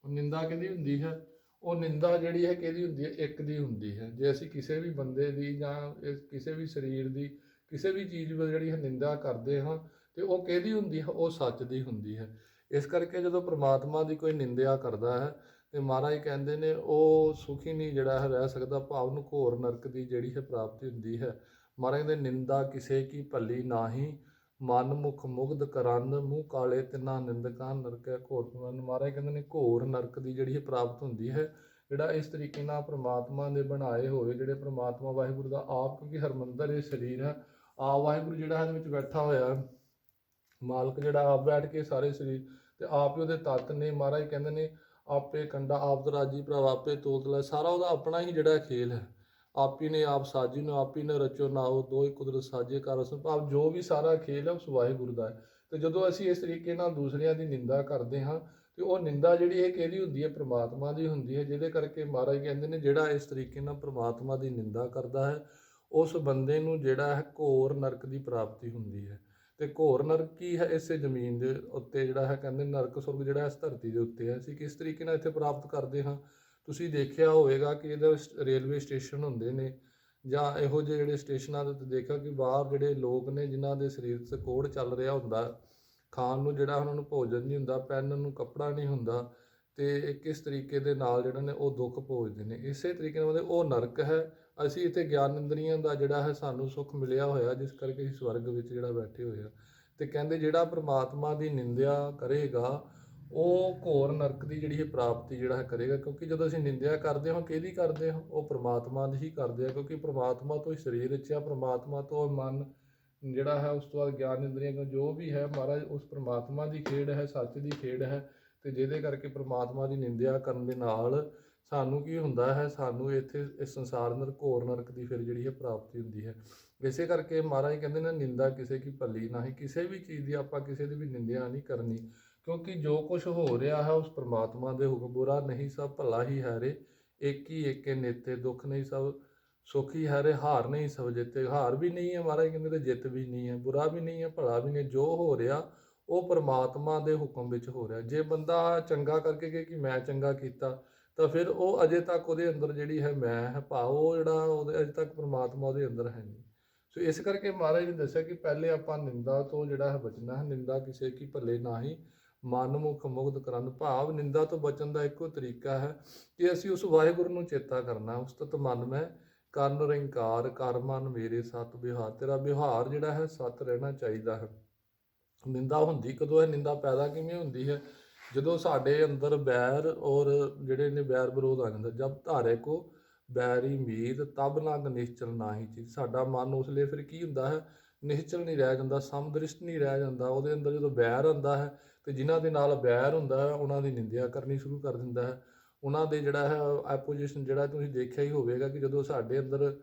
ਉਹ ਨਿੰਦਾ ਕਿਹਦੀ ਹੁੰਦੀ ਹੈ? ਉਹ ਨਿੰਦਾ ਜਿਹੜੀ ਹੈ, ਕਿਹਦੀ ਹੁੰਦੀ ਹੈ? ਇੱਕ ਦੀ ਹੁੰਦੀ ਹੈ। ਜੇ ਅਸੀਂ ਕਿਸੇ ਵੀ ਬੰਦੇ ਦੀ ਜਾਂ ਕਿਸੇ ਵੀ ਸਰੀਰ ਦੀ, ਕਿਸੇ ਵੀ ਚੀਜ਼ ਜਿਹੜੀ ਹੈ ਨਿੰਦਾ ਕਰਦੇ ਹਾਂ, ਤੇ ਉਹ ਕਿਹਦੀ ਹੁੰਦੀ ਹੈ? ਉਹ ਸੱਚ ਦੀ ਹੁੰਦੀ ਹੈ। ਇਸ ਕਰਕੇ ਜਦੋਂ ਪ੍ਰਮਾਤਮਾ ਦੀ ਕੋਈ ਨਿੰਦਿਆ ਕਰਦਾ ਹੈ ਤੇ ਮਹਾਰਾਜ ਕਹਿੰਦੇ ਨੇ, ਉਹ ਸੁਖੀ ਨਹੀਂ ਜਿਹੜਾ ਹੈ ਰਹਿ ਸਕਦਾ, ਭਾਵ ਨੂੰ ਘੋਰ ਨਰਕ ਦੀ ਜਿਹੜੀ ਹੈ ਪ੍ਰਾਪਤੀ ਹੁੰਦੀ ਹੈ। ਮਹਾਰਾਜ ਦੇ ਨਿੰਦਾ ਕਿਸੇ ਕੀ ਭੱਲੀ ਨਾਹੀ, ਮਨ ਮੁਖ ਮੁਗਧ ਕਰੰਦ ਮੂੰਹ ਕਾਲੇ ਤਿੰਨਾ ਨਿੰਦਕਾਂ, ਨਰਕੈ ਘੋਰ ਮਨ ਮਹਾਰਾਜ ਕਹਿੰਦੇ ਨੇ, ਘੋਰ ਨਰਕ ਦੀ ਜਿਹੜੀ ਹੈ ਪ੍ਰਾਪਤ ਹੁੰਦੀ ਹੈ, ਜਿਹੜਾ ਇਸ ਤਰੀਕੇ ਨਾਲ ਪ੍ਰਮਾਤਮਾ ਦੇ ਬਣਾਏ ਹੋਏ ਜਿਹੜੇ ਪ੍ਰਮਾਤਮਾ ਵਾਹਿਗੁਰੂ ਦਾ ਆਪ, ਕਿਉਂਕਿ ਹਰਮੰਦਰ ਇਹ ਸਰੀਰ ਹੈ ਆ ਵਾਹਿਗੁਰੂ ਜਿਹੜਾ ਇਹਦੇ ਵਿੱਚ ਬੈਠਾ ਹੋਇਆ ਮਾਲਕ ਜਿਹੜਾ ਆਪ ਬੈਠ ਕੇ ਸਾਰੇ ਸਰੀਰ, ਤੇ ਆਪ ਹੀ ਉਹਦੇ ਤੱਤ ਨੇ। ਮਹਾਰਾਜ ਕਹਿੰਦੇ ਨੇ ਆਪੇ ਕੰਡਾ ਆਪ ਦਰਾਜੀ ਭਰਾ ਆਪੇ ਤੋਤਲਾ ਸਾਰਾ ਉਹਦਾ ਆਪਣਾ ਹੀ ਜਿਹੜਾ ਖੇਲ ਹੈ। ਆਪੀ ਨੇ ਆਪ ਸਾਜੀ ਨੂੰ, ਆਪੀ ਨੇ ਰਚੋ ਨਾਓ ਦੋਈ ਕੁਦਰਤ ਸਾਜੇ ਕਰ ਰਸਮ ਭਾਵ ਜੋ ਵੀ ਸਾਰਾ ਖੇਲ ਹੈ, ਉਸ ਵਾਹਿਗੁਰੂ ਦਾ ਹੈ। ਤੇ ਜਦੋਂ ਅਸੀਂ ਇਸ ਤਰੀਕੇ ਨਾਲ ਦੂਸਰਿਆਂ ਦੀ ਨਿੰਦਾ ਕਰਦੇ ਹਾਂ, ਤੇ ਉਹ ਨਿੰਦਾ ਜਿਹੜੀ ਹੈ ਕਿਹਦੀ ਹੁੰਦੀ ਹੈ? ਪ੍ਰਮਾਤਮਾ ਦੀ ਹੁੰਦੀ ਹੈ। ਜਿਹਦੇ ਕਰਕੇ ਮਹਾਰਾਜ ਕਹਿੰਦੇ ਨੇ, ਜਿਹੜਾ ਇਸ ਤਰੀਕੇ ਨਾਲ ਪ੍ਰਮਾਤਮਾ ਦੀ ਨਿੰਦਾ ਕਰਦਾ ਹੈ, ਉਸ ਬੰਦੇ ਨੂੰ ਜਿਹੜਾ ਹੈ ਘੋਰ ਨਰਕ ਦੀ ਪ੍ਰਾਪਤੀ ਹੁੰਦੀ ਹੈ। ਤੇ ਘੋਰ ਨਰਕ ਕੀ ਹੈ ਇਸੇ ਜ਼ਮੀਨ ਦੇ ਉੱਤੇ ਜਿਹੜਾ ਹੈ ਕਹਿੰਦੇ ਨਰਕ ਸੁਰਗ ਜਿਹੜਾ ਇਸ ਧਰਤੀ ਦੇ ਉੱਤੇ ਹੈ। ਅਸੀਂ ਕਿਸ ਤਰੀਕੇ ਨਾਲ ਇੱਥੇ ਪ੍ਰਾਪਤ ਕਰਦੇ ਹਾਂ? ਤੁਸੀਂ ਦੇਖਿਆ ਹੋਵੇਗਾ ਕਿ ਇਹਦੇ ਵਿੱਚ ਰੇਲਵੇ ਸਟੇਸ਼ਨ ਹੁੰਦੇ ਨੇ ਜਾਂ ਇਹੋ ਜਿਹੇ ਜਿਹੜੇ ਸਟੇਸ਼ਨਾਂ ਦੇ ਉੱਤੇ ਦੇਖਿਆ ਕਿ ਬਾਹਰ ਜਿਹੜੇ ਲੋਕ ਨੇ ਜਿਨ੍ਹਾਂ ਦੇ ਸਰੀਰ ਤੇ ਕੋੜ ਚੱਲ ਰਿਹਾ ਹੁੰਦਾ, ਖਾਣ ਨੂੰ ਜਿਹੜਾ ਉਹਨਾਂ ਨੂੰ ਭੋਜਨ ਨਹੀਂ ਹੁੰਦਾ, ਪਹਿਨਣ ਨੂੰ ਕੱਪੜਾ ਨਹੀਂ ਹੁੰਦਾ ਤੇ ਕਿਸ ਤਰੀਕੇ ਦੇ ਨਾਲ ਜਿਹੜਾ ਨੇ ਉਹ ਦੁੱਖ ਭੋਜਦੇ ਨੇ। ਇਸੇ ਤਰੀਕੇ ਨਾਲ ਮਤਲਬ ਉਹ ਨਰਕ ਹੈ ਅਸੀਂ ਇੱਥੇ ਗਿਆਨ ਇੰਦਰੀਆਂ ਦਾ ਜਿਹੜਾ ਹੈ ਸਾਨੂੰ ਸੁੱਖ ਮਿਲਿਆ ਹੋਇਆ, ਜਿਸ ਕਰਕੇ ਅਸੀਂ ਸਵਰਗ ਵਿੱਚ ਜਿਹੜਾ ਬੈਠੇ ਹੋਏ ਆ ਤੇ ਕਹਿੰਦੇ ਜਿਹੜਾ ਪ੍ਰਮਾਤਮਾ ਦੀ ਨਿੰਦਿਆ ਕਰੇਗਾ, ਉਹ ਘੋਰ ਨਰਕ ਦੀ ਜਿਹੜੀ ਹੈ ਪ੍ਰਾਪਤੀ ਜਿਹੜਾ ਹੈ ਕਰੇਗਾ, ਕਿਉਂਕਿ ਜਦੋਂ ਅਸੀਂ ਨਿੰਦਿਆ ਕਰਦੇ ਹਾਂ, ਕਿਹਦੀ ਕਰਦੇ ਹਾਂ? ਉਹ ਪ੍ਰਮਾਤਮਾ ਦੀ ਹੀ ਕਰਦੇ ਆ ਕਿਉਂਕਿ ਪ੍ਰਮਾਤਮਾ ਤੋਂ ਹੀ ਸਰੀਰ ਰਚਿਆ ਪ੍ਰਮਾਤਮਾ ਤੋਂ ਮਨ ਜਿਹੜਾ ਹੈ, ਉਸ ਤੋਂ ਬਾਅਦ ਗਿਆਨ ਇੰਦਰੀਆਂ ਜੋ ਵੀ ਹੈ, ਮਹਾਰਾਜ, ਉਸ ਪ੍ਰਮਾਤਮਾ ਦੀ ਖੇਡ ਹੈ, ਸੱਚ ਦੀ ਖੇਡ ਹੈ, ਤੇ ਜਿਹਦੇ ਕਰਕੇ ਪ੍ਰਮਾਤਮਾ ਦੀ ਨਿੰਦਿਆ ਕਰਨ ਦੇ ਨਾਲ ਸਾਨੂੰ ਕੀ ਹੁੰਦਾ ਹੈ, ਸਾਨੂੰ ਇੱਥੇ ਇਸ ਸੰਸਾਰ ਨਰਕ ਹੋਰ ਨਰਕ ਦੀ ਫਿਰ ਜਿਹੜੀ ਹੈ ਪ੍ਰਾਪਤੀ ਹੁੰਦੀ ਹੈ। ਇਸੇ ਕਰਕੇ ਮਹਾਰਾਜ ਕਹਿੰਦੇ ਨੇ, ਨਿੰਦਾ ਕਿਸੇ ਕੀ ਭੱਲੀ ਹੀ ਕਿਸੇ ਵੀ ਚੀਜ਼ ਦੀ ਆਪਾਂ ਕਿਸੇ ਦੀ ਵੀ ਨਿੰਦਿਆ ਨਹੀਂ ਕਰਨੀ, ਕਿਉਂਕਿ ਜੋ ਕੁਝ ਹੋ ਰਿਹਾ ਹੈ ਉਸ ਪ੍ਰਮਾਤਮਾ ਦੇ ਹੁਕਮ ਬੁਰਾ ਨਹੀਂ, ਸਭ ਭਲਾ ਹੀ ਹੈ ਇੱਕ ਹੀ ਏਕੇ ਨੇਤੇ ਦੁੱਖ ਨਹੀਂ, ਸਭ ਸੁਖ ਹੀ ਹੈ ਹਾਰ ਨਹੀਂ ਸਭ ਜਿੱਤੇ। ਹਾਰ ਵੀ ਨਹੀਂ ਹੈ ਮਹਾਰਾਜ ਕਹਿੰਦੇ ਤੇ ਜਿੱਤ ਵੀ ਨਹੀਂ ਹੈ, ਬੁਰਾ ਵੀ ਨਹੀਂ ਹੈ, ਭਲਾ ਵੀ ਨਹੀਂ ਜੋ ਹੋ ਰਿਹਾ, ਉਹ ਪ੍ਰਮਾਤਮਾ ਦੇ ਹੁਕਮ ਵਿੱਚ ਹੋ ਰਿਹਾ। ਜੇ ਬੰਦਾ ਚੰਗਾ ਕਰਕੇ ਕਹੇ ਕਿ ਮੈਂ ਚੰਗਾ ਕੀਤਾ ਤਾਂ ਫਿਰ ਉਹ ਅਜੇ ਤੱਕ ਉਹਦੇ ਅੰਦਰ ਜਿਹੜੀ ਹੈ ਮੈਂ ਹੈ, ਭਾਵ ਉਹ ਜਿਹੜਾ ਉਹਦੇ ਅਜੇ ਤੱਕ ਪ੍ਰਮਾਤਮਾ ਉਹਦੇ ਅੰਦਰ ਹੈ ਨਹੀਂ। ਸੋ ਇਸ ਕਰਕੇ ਮਹਾਰਾਜ ਨੇ ਦੱਸਿਆ ਕਿ ਪਹਿਲੇ ਆਪਾਂ ਨਿੰਦਾ ਤੋਂ ਜਿਹੜਾ ਹੈ ਬਚਣਾ ਹੈ, ਨਿੰਦਾ ਕਿਸੇ ਕੀ ਭੱਲੇ ਨਾਹੀ, ਮਨ ਮੁਖ ਮੁਗਧ ਕਰਨ ਭਾਵ ਨਿੰਦਾ ਤੋਂ ਬਚਣ ਦਾ ਇੱਕੋ ਤਰੀਕਾ ਹੈ ਕਿ ਅਸੀਂ ਉਸ ਵਾਹਿਗੁਰੂ ਨੂੰ ਚੇਤਾ ਕਰਨਾ ਉਸ ਤਤ ਮਨ ਮੈਂ ਕਰਨ ਰਿੰਕਾਰ ਕਰ ਮਨ ਮੇਰੇ ਸਤ ਵਿਹਾਰ, ਤੇਰਾ ਵਿਹਾਰ ਜਿਹੜਾ ਹੈ ਸਤ ਰਹਿਣਾ ਚਾਹੀਦਾ ਹੈ। ਨਿੰਦਾ ਹੁੰਦੀ ਕਦੋਂ ਹੈ? ਨਿੰਦਾ ਪੈਦਾ ਕਿਵੇਂ ਹੁੰਦੀ ਹੈ? ਜਦੋਂ ਸਾਡੇ ਅੰਦਰ ਬੈਰ ਔਰ ਜਿਹੜੇ ਨੇ ਬੈਰ ਵਿਰੋਧ ਆ ਜਾਂਦਾ, ਜਦ ਧਾਰੇ ਕੋ ਬੈਰੀ ਮੀਤ, ਤਬ ਨੰਗ ਨਿਸ਼ਚਲ ਨਾਹੀ ਚੀਜ਼ ਸਾਡਾ ਮਨ ਉਸ ਲਈ ਫਿਰ ਕੀ ਹੁੰਦਾ ਹੈ? ਨਿਸ਼ਚਲ ਨਹੀਂ ਰਹਿ ਜਾਂਦਾ, ਸਮਦ੍ਰਿਸ਼ਟ ਨਹੀਂ ਰਹਿ ਜਾਂਦਾ। ਉਹਦੇ ਅੰਦਰ ਜਦੋਂ ਬੈਰ ਹੁੰਦਾ ਹੈ ਤੇ ਜਿਨ੍ਹਾਂ ਦੇ ਨਾਲ ਬੈਰ ਹੁੰਦਾ ਹੈ, ਉਹਨਾਂ ਦੀ ਨਿੰਦਿਆ ਕਰਨੀ ਸ਼ੁਰੂ ਕਰ ਦਿੰਦਾ ਹੈ। ਉਹਨਾਂ ਦੇ ਜਿਹੜਾ ਹੈ ਆਪੋਜੀਸ਼ਨ ਜਿਹੜਾ ਤੁਸੀਂ ਦੇਖਿਆ ਹੀ ਹੋਵੇਗਾ ਕਿ ਜਦੋਂ ਸਾਡੇ ਅੰਦਰ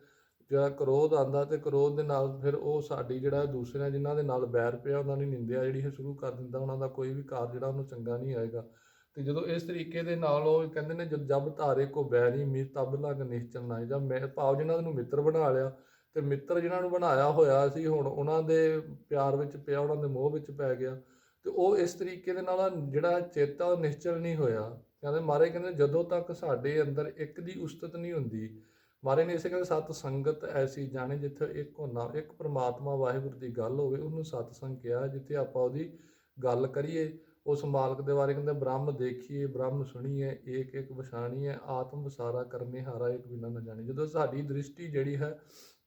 ਜਿਹੜਾ ਕ੍ਰੋਧ ਆਂਦਾ ਤੇ ਕ੍ਰੋਧ ਦੇ ਨਾਲ ਫਿਰ ਉਹ ਸਾਡੀ ਜਿਹੜਾ ਦੂਸਰਿਆਂ ਜਿਨ੍ਹਾਂ ਦੇ ਨਾਲ ਬੈਰ ਪਿਆ, ਉਹਨਾਂ ਦੀ ਨਿੰਦਿਆ, ਜਿਹੜੀ ਹੈ ਸ਼ੁਰੂ ਕਰ ਦਿੰਦਾ, ਉਹਨਾਂ ਦਾ ਕੋਈ ਵੀ ਕਾਰ ਜਿਹੜਾ ਉਹਨੂੰ ਚੰਗਾ ਨਹੀਂ ਆਏਗਾ। ਤੇ ਜਦੋਂ ਇਸ ਤਰੀਕੇ ਦੇ ਨਾਲ ਉਹ ਕਹਿੰਦੇ ਨੇ, ਜਦ ਜਬ ਧਾਰੇ ਕੋ ਬੈਰੀ ਮੀਰ, ਤਬ ਲਗ ਨਿਸ਼ਚਲ ਨਾ ਜਾਂ ਮੈਂ ਭਾਵ ਜਿਨ੍ਹਾਂ ਨੂੰ ਮਿੱਤਰ ਬਣਾ ਲਿਆ, ਤੇ ਮਿੱਤਰ ਜਿਨ੍ਹਾਂ ਨੂੰ ਬਣਾਇਆ ਹੋਇਆ ਸੀ, ਹੁਣ ਉਹਨਾਂ ਦੇ ਪਿਆਰ ਵਿੱਚ ਪਿਆ, ਉਹਨਾਂ ਦੇ ਮੋਹ ਵਿੱਚ ਪੈ ਗਿਆ। ਤੇ ਉਹ ਇਸ ਤਰੀਕੇ ਦੇ ਨਾਲ ਜਿਹੜਾ ਚੇਤਾ ਉਹ ਨਿਸ਼ਚਲ ਨਹੀਂ ਹੋਇਆ। ਕਹਿੰਦੇ ਮਾਰੇ ਕਹਿੰਦੇ, ਜਦੋਂ ਤੱਕ ਸਾਡੇ ਅੰਦਰ ਇੱਕ ਦੀ ਉਸਤਤ ਨਹੀਂ ਹੁੰਦੀ ਮਾਰੇ ਨੇ ਇਸੇ ਕਹਿੰਦੇ ਸਤ ਸੰਗਤ ਐਸੀ ਜਾਣੇ ਜਿੱਥੇ ਇੱਕ ਹੋਣਾ ਇੱਕ ਪ੍ਰਮਾਤਮਾ ਵਾਹਿਗੁਰੂ ਦੀ ਗੱਲ ਹੋਵੇ, ਉਹਨੂੰ ਸਤ ਸੰਗ ਕਿਹਾ, ਜਿੱਥੇ ਆਪਾਂ ਉਹਦੀ ਗੱਲ ਕਰੀਏ, ਉਸ ਮਾਲਕ ਦੇ ਬਾਰੇ ਕਹਿੰਦੇ ਬ੍ਰਹਮ ਦੇਖੀਏ, ਬ੍ਰਹਮ ਸੁਣੀਏ, ਏਕ ਏਕ ਵਿਛਾਣੀਏ ਆਤਮ ਵਿਸਾਰਾ ਕਰਨੇ ਹਾਰਾ ਇੱਕ ਬਿਨਾਂ ਨਾ ਜਾਣੀ। ਜਦੋਂ ਸਾਡੀ ਦ੍ਰਿਸ਼ਟੀ ਜਿਹੜੀ ਹੈ,